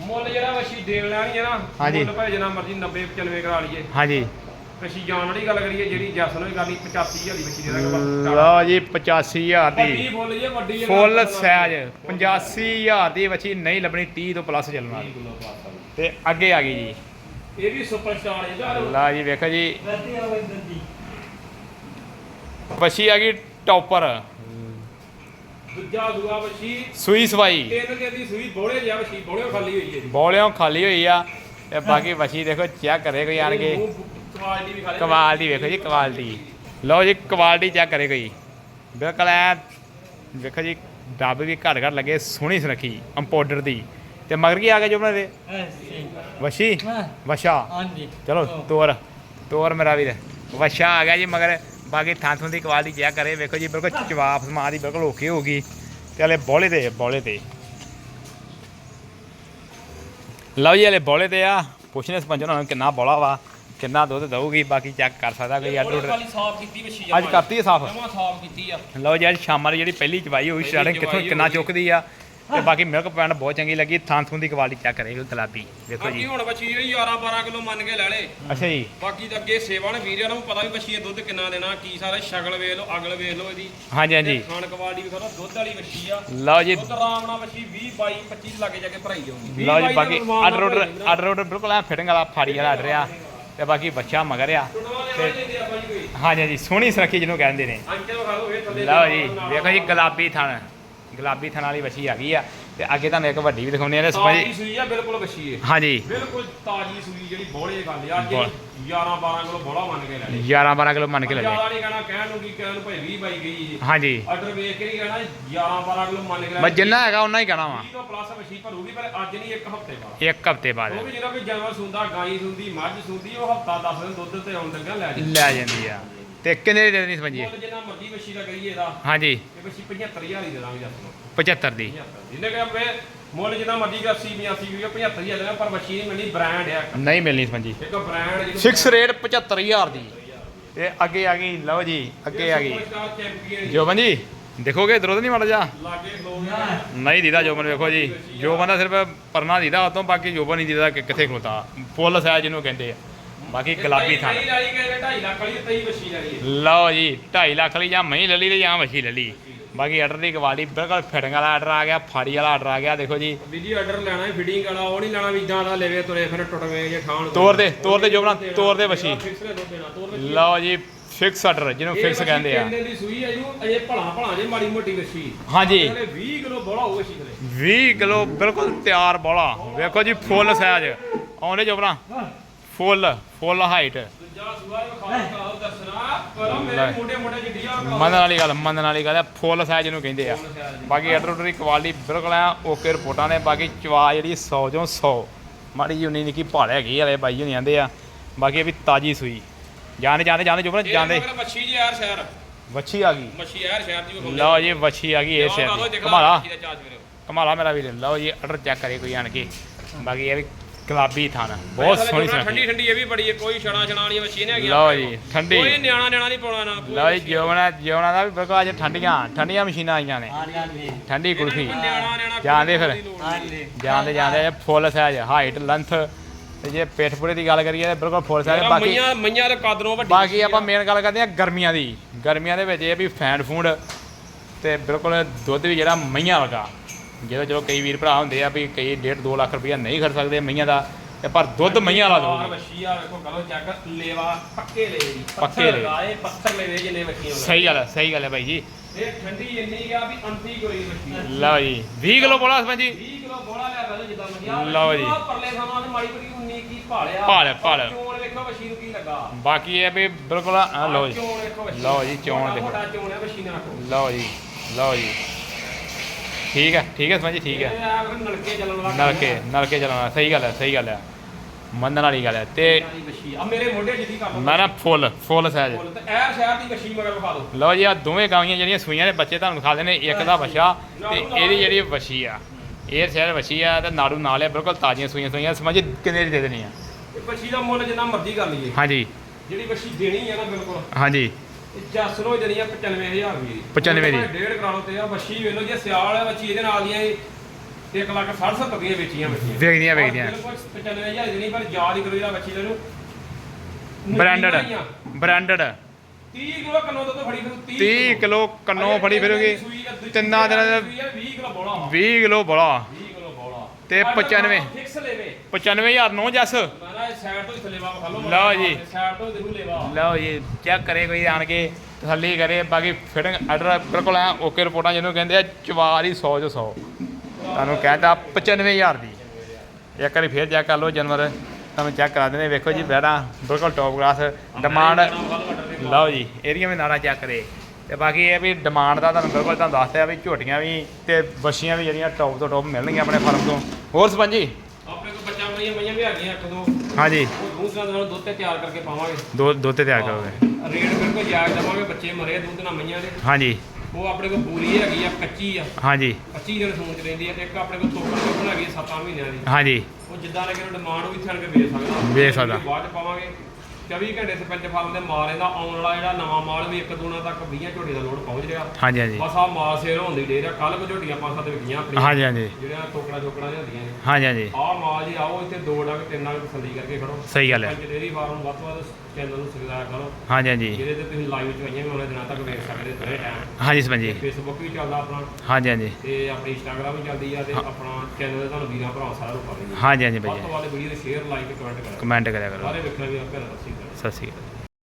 ਮੁੱਲ ਜਿਹੜਾ ਵਸ਼ੀ ਦੇਣ ਲੈਣੀ ਹੈ ਨਾ ਹਾਂਜੀ। ਮੁੱਲ ਭਾਵੇਂ ਜਿੰਨਾ ਮਰਜ਼ੀ 90 95 ਕਰਾ ਲਈਏ। ਹਾਂਜੀ। ਵਸ਼ੀ ਜਾਣ ਵਾਲੀ ਗੱਲ ਕਰੀਏ ਜਿਹੜੀ ਜੈਸ ਨੂੰ ਗੱਲ 85000 ਦੀ ਵਸ਼ੀ ਦੇ ਦਾਂਗੇ ਲਓ ਜੀ 85000 ਦੀ। ਵੱਡੀ ਫੁੱਲ ਜੇ ਵੱਡੀ ਜਿਹੜਾ ਫੁੱਲ ਸਾਈਜ਼ 85000 ਦੀ ਬੱਚੀ ਨਹੀਂ ਲੱਭਣੀ 30 ਤੋਂ ਪਲੱਸ ਚੱਲਣਾ। 30 ਕਿਲੋ ਪਲੱਸ ਵਾਲੀ। ਤੇ ਅੱਗੇ ਆ ਗਈ ਜੀ। ਇਹ ਵੀ ਸੁਪਰ ਸਟਾਰ ਹੈ ਲਾ ਜੀ ਵੇਖੋ ਜੀ। ਵਧੀਆ ਆ ਗਈ ਟੌਪਰ। ਦੂਜਾ ਦੂਆ ਵਸ਼ੀ। ਸੂਈ ਸਵਾਈ। ਤਿੰਨ ਦਿਨ ਦੀ ਸੂਈ ਬੋਲੇ ਜਿਹਾ ਵਸ਼ੀ ਬੋਲੇ ਖਾਲੀ ਹੋਈ ਹੈ ਜੀ। ਬੋਲਿਓ ਖਾਲੀ ਹੋਈ ਆ। ਤੇ ਬਾਕੀ ਬੱਚੀ ਦੇਖੋ ਚੈੱਕ ਕਰੇ ਕੋਈ ਆਣ ਕੇ। ਕੁਆਲਿਟੀ ਵੀ ਖਾਲੀ ਕੁਆਲਿਟੀ ਵੇਖੋ ਜੀ ਕੁਆਲਿਟੀ ਲਓ ਜੀ ਕੁਆਲਿਟੀ ਚੈੱਕ ਕਰੇ ਕੋਈ। ਬਿਲਕੁਲ ਐ ਵੇਖੋ ਜੀ ਡੱਬ ਵੀ ਘੱਟ ਘੱਟ ਲੱਗੇ ਸੋਹਣੀ ਸੁਨੱਖੀ ਅੰਪਾਊਡਰ ਦੀ। ਤੇ ਮਗਰ ਕੀ ਆ ਗਿਆ ਜੋ ਬਣਾ ਦੇ? ਵਸ਼ੀ? ਹਾਂ। ਵਸ਼ਾ? ਹਾਂਜੀ। ਚਲੋ ਤੋਰ। ਤੋਰ ਮੇਰਾ ਵੀਰ। ਵਸ਼ਾ ਆ ਗਿਆ ਜੀ ਮਗਰ। ਬਾਕੀ ਥਾਂ ਥੋਂ ਦੀ ਕੁਆਲਿਟੀ ਚੈੱਕ ਕਰੇ। ਵੇਖੋ ਜੀ ਬਿਲਕੁਲ ਜਵਾਬ ਸਮਾਨ ਦੀ ਬਿਲਕੁਲ ਓਕੇ ਹੋ ਗਈ ਤੇ ਹਲੇ ਬੋਲੇ ਤੇ ਬੋਲੇ ਤੇ। ਲਓ ਜੀ ਹਲੇ ਬੋਲੇ ਤੇ ਆ। ਪੁੱਛਨੇ ਸਰਪੰਚ ਨੂੰ ਕਿੰਨਾ ਬੋਲਾ ਵਾ ਕਿੰਨਾ ਦੁੱਧ ਦਊਗੀ ਬਾਕੀ ਚੈੱਕ ਕਰ ਸਕਦਾ ਕੋਈ ਅੱਡ ਉੱਡ ਸਾਫ਼ ਕੀਤੀ ਅੱਜ ਕਰਤੀ ਸਾਫ਼? ਸਾਫ਼ ਕੀਤੀ ਆ। ਲਓ ਜੀ ਅੱਜ ਸ਼ਾਮਾਂ ਦੀ ਜਿਹੜੀ ਪਹਿਲੀ ਚਵਾਈ ਹੋਈ ਸਟਾਰਟਿੰਗ ਕਿੱਥੋਂ ਕਿੰਨਾ। ਚੁੱਕਦੀ ਆ। ਤੇ ਬਾਕੀ ਮਿਲਕ ਪੈਣ ਬਹੁਤ ਚੰਗੀ ਲੱਗੀ। ਥਾਂ ਥੂੰ ਦੀ ਕੁਆਲਿਟੀ ਚੈੱਕ ਕਰੇ ਗੁਲਾਬੀ। ਬਾਕੀ ਜੀ। ਹੁਣ ਬੱਚੀ ਜਿਹੜੀ 11 12 ਕਿਲੋ ਮੰਨ ਕੇ ਲੈ ਲੇ। ਅੱਛਾ ਜੀ। ਬਾਕੀ ਤਾਂ ਅੱਗੇ ਸੇਵਾ ਨੇ ਵੀਰਿਆਂ ਨੂੰ ਪਤਾ ਵੀ ਬੱਚੀ ਦਾ ਦੁੱਧ ਕਿੰਨਾ ਦੇਣਾ ਕੀ ਸਾਰਾ ਸ਼ਕਲ ਵੇਖ ਲਓ ਅਗਲ ਵੇਖ ਲਓ ਇਹਦੀ। ਹਾਂਜੀ ਹਾਂਜੀ। ਖਾਣ ਕੁਆਲਿਟੀ ਵੀ ਖਰਾ ਦੁੱਧ ਵਾਲੀ ਬੱਚੀ ਆ। ਲਓ ਜੀ। ਦੁੱਧ ਆਰਾਮ ਨਾਲ ਬੱਚੀ 20 22 25 ਲੱਗੇ ਜਾ ਕੇ ਭਰਾਈ ਜਾਊਗੀ। ਲਓ ਜੀ ਬਾਕੀ ਆਰਡਰ ਆਰਡਰ ਆਰਡਰ ਆਰਡਰ ਬਿਲਕੁਲ ਐ ਫਿਟਿੰਗ ਵਾਲਾ ਫਾੜੀ ਵਾਲਾ ਆਰਡਰ ਆ ਤੇ ਬਾਕੀ ਬੱਚਾ ਮਗਰ ਆ। ਤੇ ਹਾਂਜੀ ਹਾਂਜੀ। ਸੋਹਣੀ ਸੁਰੱਖੀ ਜਿਹਨੂੰ ਕਹਿੰਦੇ ਨੇ। ਲਓ ਜੀ। ਵੇਖੋ ਜੀ ਗੁਲਾਬੀ ਥਣ। ਗੁਲਾਬੀ ਥਣ ਵਾਲੀ ਬੱਚੀ ਆ ਗਈ ਆ। ਤੇ ਅੱਗੇ ਤੁਹਾਨੂੰ ਇੱਕ ਵੱਡੀ ਵੀ ਦਿਖਾਉਂਦੇ ਆ ਨੇ ਤਾਜੀ ਸਪੰਜੀ ਸੂਈ ਆ ਬਿਲਕੁਲ ਵਸ਼ੀ ਹੈ ਹਾਂਜੀ। ਬਿਲਕੁਲ ਤਾਜੀ ਸੂਈ ਜਿਹੜੀ ਬੋਲੇ ਗੱਲ ਆ। ਅੱਜ ਬੋਲ। 11 12 ਕਿਲੋ ਬੋਲਾ ਮੰਨ ਕੇ ਲੈ ਲਈ 11 12 ਕਿਲੋ ਮੰਨ ਕੇ ਲੱਗੇ ਜ਼ਿਆਦਾ ਨਹੀਂ ਕਹਿਣਾ ਕਹਿਣ ਨੂੰ ਕੀ ਕਹਿਣ ਨੂੰ ਭਾਈ 20 ਬਾਈ ਗਈ ਜੀ ਹਾਂਜੀ। ਆਰਡਰ ਵੇਖ ਕੇ ਨਹੀਂ ਕਹਿਣਾ 11 12 ਕਿਲੋ ਮੰਨ ਕੇ ਲੈ ਬਸ ਜਿੰਨਾ ਹੈਗਾ ਉਹਨਾਂ ਹੀ ਕਹਿਣਾ ਵਾ। 20 ਤੋਂ ਪਲੱਸ ਭਰੂਗੀ ਪਰ ਅੱਜ ਨਹੀਂ ਇੱਕ ਹਫ਼ਤੇ ਬਾਅਦ। ਇੱਕ ਹਫ਼ਤੇ ਬਾਅਦ। ਉਹ ਵੀ ਜਿਹੜਾ ਕੋਈ ਜਾਨਵਰ ਸੁੰਦਾ ਗਾਈ ਸੁੰਦੀ ਮੱਝ ਸੁੰਦੀ ਉਹ ਹਫ਼ਤਾ 10 ਦਿਨ ਦੁੱਧ ਤੇ ਆਉਣ ਲੱਗਿਆ ਲੈ ਜੀ ਲੈ ਜਾਂਦੀ ਆ। ਤੇ ਕਿੰਨੇ ਦੀ ਦੇ ਦੇਣੀ ਸਪੰਜੀ ਮੁੱਲ ਜਿੰਨਾ ਮਰਜ਼ੀ ਵਸ਼ੀ ਦਾ ਕਰੀਏ ਇਹਦਾ। ਹਾਂਜੀ। ਇਹ ਵਸ਼ੀ 75000 ਹੀ ਦੇ ਦਾਂਗੇ ਜੱਟ ਨੂੰ। 75 ਦੀ। 75 ਜਿਹਨੇ ਕਿਹਾ ਮੈਂ ਮੁੱਲ ਜਿੰਨਾ ਮਰਜ਼ੀ ਦਾ 80 82 ਵੀ 75000 ਦੇਣਾ ਪਰ ਵਸ਼ੀ ਨਹੀਂ ਮਿਲਣੀ ਬ੍ਰਾਂਡ ਆ ਨਹੀਂ ਮਿਲਣੀ ਸਪੰਜੀ ਇੱਕ ਬ੍ਰਾਂਡ ਫਿਕਸ ਰੇਟ 75000 ਦੀ। ਤੇ ਅੱਗੇ ਆ ਗਈ ਲਓ ਜੀ ਅੱਗੇ ਆ ਗਈ। ਜੋਬਨ ਜੀ ਦੇਖੋਗੇ ਇਧਰੋਂ ਤਾਂ ਨਹੀਂ ਮੜ ਜਾ ਨਹੀਂ ਦੀਦਾ ਜੋਬਨ ਵੇਖੋ ਜੀ। ਜੋਬਨ ਦਾ ਸਿਰਫ ਪਰਨਾ ਦੀਦਾ ਉਤੋਂ ਬਾਕੀ ਜੋਬਨ ਨਹੀਂ ਦੀਦਾ ਕਿ ਕਿੱਥੇ ਖਲੋਤਾ। ਫੁੱਲ ਸਾਈਜ਼ ਜਿਹਨੂੰ ਕਹਿੰਦੇ ਆ। ਬਾਕੀ ਗੁਲਾਬੀ ਥਣ। ਤਈ ਵਾਲੀ ਕਹਿੰਦੇ 2.5 ਲੱਖ ਵਾਲੀ ਤਈ ਵਸ਼ੀ ਵਾਲੀ ਹੈ। ਲਓ ਜੀ 2.5 ਲੱਖ ਲਈ ਜਾਂ ਮਹੀਂ ਲੈ ਲਈ ਤੇ ਜਾਂ ਮੱਛੀ ਲੈ ਲਈ। ਬਾਕੀ ਆਰਡਰ ਦੀ ਕੁਆਲਿਟੀ ਬਿਲਕੁਲ ਫਿਟਿੰਗ ਵਾਲਾ ਆਰਡਰ ਆ ਗਿਆ ਫਾੜੀ ਵਾਲਾ ਆਰਡਰ ਆ ਗਿਆ ਦੇਖੋ ਜੀ। ਵੀਡੀਓ ਆਰਡਰ ਲੈਣਾ ਹੈ ਫਿਟਿੰਗ ਵਾਲਾ ਉਹ ਨਹੀਂ ਲੈਣਾ ਵੀ ਇਦਾਂ ਦਾ ਲੈਵੇ ਤੁਰੇ ਫਿਰ ਟੁੱਟਵੇਂ ਜੇ ਖਾਣ ਤੋਰ ਦੇ ਤੋਰ ਦੇ ਜੋਬਨ ਤੋਰ ਦੇ ਵਸ਼ੀ ਲਓ ਜੀ ਫਿਕਸ ਆਰਡਰ ਜਿਹਨੂੰ ਫਿਕਸ ਕਹਿੰਦੇ ਆ। ਦਿਨ ਦੀ ਸੂਈ ਹੈ ਇਹਨੂੰ ਅਜੇ ਭਲਾ ਭਲਾ ਜੇ ਮਾੜੀ ਮੋਟੀ ਵਸ਼ੀ ਹਾਂਜੀ। ਇਹਨੇ 20 ਕਿਲੋ ਬੋਲਾ ਹੋਊ ਵਸ਼ੀ ਥਲੇ 20 ਕਿਲੋ ਬਿਲਕੁਲ ਤਿਆਰ ਬੋਲਾ ਵੇਖੋ ਜੀ ਫੁੱਲ ਸਾਈਜ਼ ਆਉਂਦੇ ਜੋਬਨਾ। ਫੁੱਲ ਫੁੱਲ ਹਾਈਟ ਮੰਨਣ ਵਾਲੀ ਗੱਲ ਮੰਨਣ ਵਾਲੀ ਗੱਲ ਹੈ ਫੁੱਲ ਸਾਈਜ਼ ਜਿਹਨੂੰ ਕਹਿੰਦੇ ਆ। ਬਾਕੀ ਆਰਡਰ ਆਰਡਰ ਦੀ ਕੁਆਲਿਟੀ ਬਿਲਕੁਲ ਆ ਓਕੇ ਰਿਪੋਰਟਾਂ ਨੇ ਬਾਕੀ ਚਵਾ ਜਿਹੜੀ 100 ਚੋਂ 100 ਮਾੜੀ ਜਿਹੀ ਉਨੀ ਨਿੱਕੀ ਭਾਲ ਹੈਗੀ ਹਲੇ ਬਾਈ ਹੁਣੀ ਆਂਦੇ ਆ। ਬਾਕੀ ਇਹ ਵੀ ਤਾਜੀ ਸੂਈ। ਜਾਂਦੇ ਜਾਂਦੇ ਜਾਂਦੇ ਜੋਬਨ ਜਾਂਦੇ। ਮੱਛੀ ਜੀ ਯਾਰ ਸ਼ਹਿਰ। ਵੱਛੀ ਆ ਗਈ। ਮੱਛੀ ਯਾਰ ਸ਼ਹਿਰ ਦੀ ਲਓ ਜੀ ਵੱਛੀ ਆ ਗਈ ਇਹ ਦਿਖਾ ਕਮਾਲਾ। ਕਮਾਲਾ ਮੇਰਾ ਵੀਰ ਲਓ ਜੀ ਆਰਡਰ ਚੈੱਕ ਕਰੇ ਕੋਈ ਆਣ ਕੇ। ਬਾਕੀ ਇਹ ਵੀ ਗੁਲਾਬੀ ਥਾਨ ਬਹੁਤ ਸੋਹਣੀ ਠੰਡੀ ਠੰਡੀ ਇਹ ਵੀ ਬੜੀ ਹੈ ਕੋਈ ਛਣਾ ਛਣਾ ਵਾਲੀ ਮੱਛੀ ਨਹੀਂ ਹੈਗੀ ਲਓ ਜੀ ਠੰਡੀ। ਕੋਈ ਨਿਆਣਾ ਨਿਆਣਾ ਨਹੀਂ ਪਾਉਣਾ ਨਾ ਕੋਈ ਲਓ ਜੀ ਜਿਉਣਾ ਜਿਉਣਾ ਦਾ ਵੀ ਬਿਲਕੁਲ ਅੱਜ ਠੰਡੀਆਂ ਠੰਡੀਆਂ ਮਸ਼ੀਨਾਂ ਆਈਆਂ ਨੇ। ਠੰਡੀ ਕੁਲਫੀ। ਨਿਆਣਾ ਨਿਆਣਾ ਜਾਂਦੇ ਫਿਰ। ਜਾਂਦੇ ਜਾਂਦੇ ਫੁੱਲ ਸਾਈਜ਼ ਹਾਈਟ ਲੈਂਥ ਤੇ ਜੇ ਪਿੱਠ ਪੂਰੇ ਦੀ ਗੱਲ ਕਰੀਏ ਤਾਂ ਬਿਲਕੁਲ ਫੁੱਲ ਸਾਈਜ਼ ਬਾਕੀ ਮਈਆਂ ਮਈਆਂ ਦੇ ਕਦਰੋਂ ਵੱਡੀ ਬਾਕੀ ਆਪਾਂ ਮੇਨ ਗੱਲ ਕਰਦੇ ਹਾਂ ਗਰਮੀਆਂ ਦੀ। ਗਰਮੀਆਂ ਦੇ ਵਿੱਚ ਇਹ ਵੀ ਫੈਨ ਫੂਡ ਤੇ ਬਿਲਕੁਲ ਦੁੱਧ ਵੀ ਜਿਹੜਾ ਮਈਆਂ ਵਰਗਾ। ਜਦੋਂ ਚਲੋ ਕਈ ਵੀਰ ਭਰਾ ਹੁੰਦੇ ਆ ਵੀ ਕਈ 1.5 2 ਲੱਖ ਰੁਪਇਆ ਨਹੀਂ ਖਰਚ ਸਕਦੇ ਮਈਆਂ ਦਾ ਤੇ ਪਰ ਦੁੱਧ ਮਈਆਂ ਵਾਲਾ ਦੋ ਮੱਛੀ ਆ ਵੇਖੋ ਕਰੋ ਚੈੱਕ ਲੇਵਾ ਪੱਕੇ ਲੈ ਜੀ ਪੱਕੇ ਲੈ। ਲਗਾਏ ਪੱਥਰ ਲੈਵੇ ਜਿੰਨੇ ਮੱਛੀਆਂ ਸਹੀ ਗੱਲ ਹੈ ਸਹੀ ਗੱਲ ਹੈ ਬਾਈ ਜੀ। ਇਹ ਠੰਡੀ ਇੰਨੀ ਆ ਵੀ ਅੰਤੀ ਕੋਈ ਮੱਛੀ ਲਓ ਜੀ 20 ਕਿਲੋ ਬੋਲਾ ਸਮਾਂ ਜੀ। 20 ਕਿਲੋ ਬੋਲਾ ਲਿਆ ਪਹਿਲਾਂ ਜਿੱਦਾਂ ਮੱਛੀਆਂ ਲਓ ਜੀ। ਪਰਲੇ ਸਾਮਾਂ ਨੇ ਮਾੜੀ ਬੜੀ ਉਨੀ ਕੀ ਭਾਲਿਆ। ਭਾਲਿਆ। ਚੋਣ ਵੇਖੋ ਮੱਛੀ ਨੂੰ ਕੀ ਲੱਗਾ। ਬਾਕੀ ਇਹ ਵੀ ਬਿਲਕੁਲ ਲਓ ਜੀ। ਲਓ ਜੀ, ਚੋਣ ਦੇਖੋ। ਲਓ ਜੀ ਲਓ ਜੀ। ਠੀਕ ਹੈ ਠੀਕ ਹੈ ਸਮਾਂ ਜੀ ਠੀਕ ਹੈ ਨਲਕੇ ਚੱਲਣ ਵਾਲਾ ਕੰਮ ਨਲਕੇ ਆ। ਨਲਕੇ ਚਲਾਉਣਾ ਸਹੀ ਗੱਲ ਹੈ ਸਹੀ ਗੱਲ ਹੈ ਮੰਨਣ ਵਾਲੀ ਗੱਲ ਹੈ ਤੇ ਆ ਮੇਰੇ ਮੋਢੇ ਜਿੱਦੀ ਲਓ ਮੈਂ ਨਾ ਫੁੱਲ ਫੁੱਲ ਸਾਈਜ਼ ਬੋਲ ਤੇ ਇਹ ਸ਼ਹਿਰ ਦੀ ਮੱਛੀ ਮਗਰ ਵਿਖਾ ਦਿਓ। ਲਓ ਜੀ ਆ ਦੋਵੇਂ ਗਾਵੀਆਂ ਜਿਹੜੀਆਂ ਸੂਈਆਂ ਨੇ ਬੱਚੇ ਤੁਹਾਨੂੰ ਦਿਖਾ ਨੇ ਇੱਕ ਦਾ ਵਛਾ ਤੇ ਇਹਦੀ ਜਿਹੜੀ ਵਛੀ ਆ ਇਹ ਸ਼ਹਿਰ ਵਛੀ ਆ ਤੇ ਨਾੜੂ ਨਾਲ ਆ ਬਿਲਕੁਲ ਤਾਜ਼ੀਆਂ ਸੂਈਆਂ ਸੂਈਆਂ ਸਮਝ ਕਿੰਨੇ ਦੀ ਦੇ ਦੇਣੀ ਆ? ਇਹ ਮੱਛੀ ਦਾ ਮੁੱਲ ਜਿੰਨਾ ਮਰਜ਼ੀ ਕਰ ਲਈਏ। ਹਾਂਜੀ। ਜਿਹੜੀ ਮੱਛੀ ਦੇਣੀ ਹੈ ਨਾ ਬਿਲਕੁਲ। ਹਾਂਜੀ। ਜੱਸ ਨੂੰ ਦੇਣੀ ਆ 95000 ਦੀ। 95 ਦੀ। ਡੇਢ ਕਰਾ ਲਓ ਤੇ ਆ ਮੱਛੀ ਵੇਖ ਲਓ ਜੇ ਸਿਆਲ ਹੈ ਮੱਛੀ ਇਹਦੇ ਨਾਲ ਦੀਆਂ 1 ਲੱਖ 60 70 ਦੀਆਂ ਵੇਚੀਆਂ ਮੱਛੀਆਂ ਵੇਚਦੀਆਂ ਵੇਚਦੀਆਂ। ਬਿਲਕੁਲ 95000 ਦੀ ਨਹੀਂ ਪਰ ਯਾਦ ਹੀ ਕਰੋ ਜਿਹੜਾ ਮੱਛੀ ਦਾ ਨੂੰ ਬ੍ਰਾਂਡਡ ਬ੍ਰਾਂਡਡ। 30 ਕਿਲੋ ਕੰਨੋਂ ਤੋਂ ਫੜੀ ਫਿਰ 30 ਕਿਲੋ। ਕੰਨੋਂ ਫੜੀ ਫਿਰੋਗੇ। ਤਿੰਨਾਂ ਦਿਨਾਂ ਦਾ 20 ਕਿਲੋ ਬੋਲਾ 20 ਕਿਲੋ ਬੜਾ 20 ਕਿਲੋ ਬੋਲਾ। ਤੇ 95 ਫਿਕਸ ਲੈਵੇ। 95000 ਨੋ ਜੱਸ। ਮੈਂ ਨਾ ਸਾਈਡ ਤੋਂ ਹੀ ਥੱਲੇ ਵਾ ਖਾ ਲਓ ਲਓ ਜੀ। ਸਾਈਡ ਤੋਂ ਦੇਖੂ ਲੈਵਾ। ਲਓ ਜੀ ਚੈੱਕ ਕਰੇ ਕੋਈ ਆਣ ਕੇ ਤਸੱਲੀ ਕਰੇ ਬਾਕੀ ਫਿਟਿੰਗ ਆਰਡਰ ਬਿਲਕੁਲ ਐ ਓਕੇ ਰਿਪੋਰਟਾਂ ਜਿਹਨੂੰ ਕਹਿੰਦੇ ਆ ਚਵਾਰ ਹੀ 100 ਚੋਂ 100 ਤੁਹਾਨੂੰ ਕਹਿੰਦਾ 95000 ਦੀ। ਇੱਕ ਵਾਰੀ ਫੇਰ ਚੈੱਕ ਕਰ ਲਓ ਜਾਨਵਰ ਤੁਹਾਨੂੰ ਚੈੱਕ ਕਰਾ ਦਿੰਦੇ ਵੇਖੋ ਜੀ ਬੈੜਾ ਬਿਲਕੁਲ ਟੌਪ ਕਲਾਸ ਡਿਮਾਂਡ ਲਓ ਜੀ ਇਹਦੀਆਂ ਵੀ ਨਾੜਾ ਚੈੱਕ ਕਰੇ। ਤੇ ਬਾਕੀ ਇਹ ਵੀ ਡਿਮਾਂਡ ਦਾ ਤੁਹਾਨੂੰ ਬਿਲਕੁਲ ਤੁਹਾਨੂੰ ਦੱਸਦਾ ਵੀ ਝੋਟੀਆਂ ਵੀ ਤੇ ਬੱਛੀਆਂ ਵੀ ਜਿਹੜੀਆਂ ਟੌਪ ਤੋਂ ਟੌਪ ਮਿਲਣਗੀਆਂ ਆਪਣੇ ਫਾਰਮ ਤੋਂ। ਹੋਰ ਸਪੰਜੀ ਆਪਣੇ ਕੋਲ ਬੱਚਾ ਮਈਆਂ ਮਈਆਂ ਵੀ ਹੈਗੀਆਂ ਇੱਕ ਦੋ। ਹਾਂਜੀ। ਉਹ ਦੂਸਰਾ ਨਾਲ ਦੁੱਧ ਤੇ ਤਿਆਰ ਕਰਕੇ ਪਾਵਾਂਗੇ। ਦੋ ਦੋ ਤੇ ਤਿਆਰ ਕਰੋਗੇ। ਰੇਟ ਬਿਲਕੁਲ ਜਾਇਜ਼ ਦੇਵਾਂਗੇ ਬੱਚੇ ਮਰੇ ਦੁੱਧ ਨਾਲ ਮਈਆਂ ਦੇ। ਹਾਂਜੀ। ਉਹ ਆਪਣੇ ਕੋਲ ਪੂਰੀ ਹੈਗੀ ਆ ਕੱਚੀ ਆ। ਹਾਂਜੀ। 25 ਦਿਨ ਸੂਣ ਚ ਰਹਿੰਦੀ ਆ ਤੇ ਇੱਕ ਆਪਣੇ ਕੋਲ ਤੋਕੜ ਤੋਕੜ ਹੈਗੀ 7 ਮਹੀਨਿਆਂ ਦੀ। ਹਾਂਜੀ। ਉਹ ਜਿੱਦਾਂ ਲੈ ਕੇ ਡਿਮਾਂਡ ਉਹ ਇੱਥੇ ਆਣ ਕੇ ਵੇਚ ਸਕਦਾ। ਵੇਚ ਸਕਦਾ। ਬਾਅਦ ਚ ਪਾਵਾਂਗੇ। 24 ਘੰਟੇ ਸਰਪੰਚ ਫਾਰਮ ਦੇ ਮਾਲ ਇਹਦਾ ਆਉਣ ਵਾਲਾ ਜਿਹੜਾ ਨਵਾਂ ਮਾਲ ਵੀ ਇੱਕ ਦੂਣਾ ਤੱਕ 20 ਝੋਟੀ ਦਾ ਲੋਡ ਪਹੁੰਚ ਰਿਹਾ। ਹਾਂਜੀ ਹਾਂਜੀ। ਬਸ ਆ ਮਾਲ ਸੇਲ ਹੋਣ ਦੀ ਡੇਰ ਆ ਕੱਲ ਕੋ ਝੋਟੀਆਂ ਪੰਜ ਸੱਤ ਵਿਕੀਆਂ ਆਪਣੀਆਂ। ਹਾਂਜੀ ਹਾਂਜੀ। ਜਿਹੜੀਆਂ ਟੋਕੜਾ ਟੋਕੜਾ ਲਿਆਂਦੀਆਂ ਨੇ। ਹਾਂਜੀ ਹਾਂਜੀ। ਆਹ ਮਾਲ ਜੀ ਆਓ ਇੱਥੇ ਦੋ ਡੰਗ ਤਿੰਨ ਡੰਗ ਤਸੱਲੀ ਕਰਕੇ ਖੜੋ। ਸਹੀ ਗੱਲ ਹੈ। ਡੇਰੀ ਫਾਰਮ ਵੱਧ ਤੋਂ ਵੱਧ ਚੈਨਲ ਨੂੰ ਸਬਸਕ੍ਰਾਈਬ ਕਰੋ। ਹਾਂਜੀ ਹਾਂਜੀ। ਜਿਹਦੇ ਤੇ ਤੁਸੀਂ ਲਾਈਵ ਚ ਆਈਆਂ ਵੀ ਉਹਨਾਂ ਦਿਨਾਂ ਤੱਕ ਵੇਖ ਸਕਦੇ ਸਾਰੇ ਟਾਈਮ ਹਾਂਜੀ ਸਪੰਜੀ ਫੇਸਬੁੱਕ ਵੀ ਚੱਲਦਾ ਆਪਣਾ। ਹਾਂਜੀ ਹਾਂਜੀ। ਤੇ ਆਪਣੀ ਇੰਸਟਾਗ੍ਰਾਮ ਵੀ ਚੱਲਦੀ ਆ ਤੇ ਆਪਣਾ ਚੈਨਲ ਤੇ ਤੁਹਾਨੂੰ ਵੀਰਾਂ ਭਰਾ ਸਾਰਾ ਨੂੰ ਪਾ ਹਾਂਜੀ ਹਾਂਜੀ ਵੱਧ ਭਾਈ ਤੋਂ ਵੱਧ ਵੀਡੀਓ ਸ਼ੇਅਰ ਲਾਈਕ ਕਮੈਂਟ ਕਰੋ। ਕਮੈਂਟ ਕਰਿਆ ਕਰੋ। ਸਾਰੇ ਵੇਖਣਾ ਵੀ ਆਪੇ ਰੱਸੀ ਸਤਿ ਸ਼੍ਰੀ ਅਕਾਲ।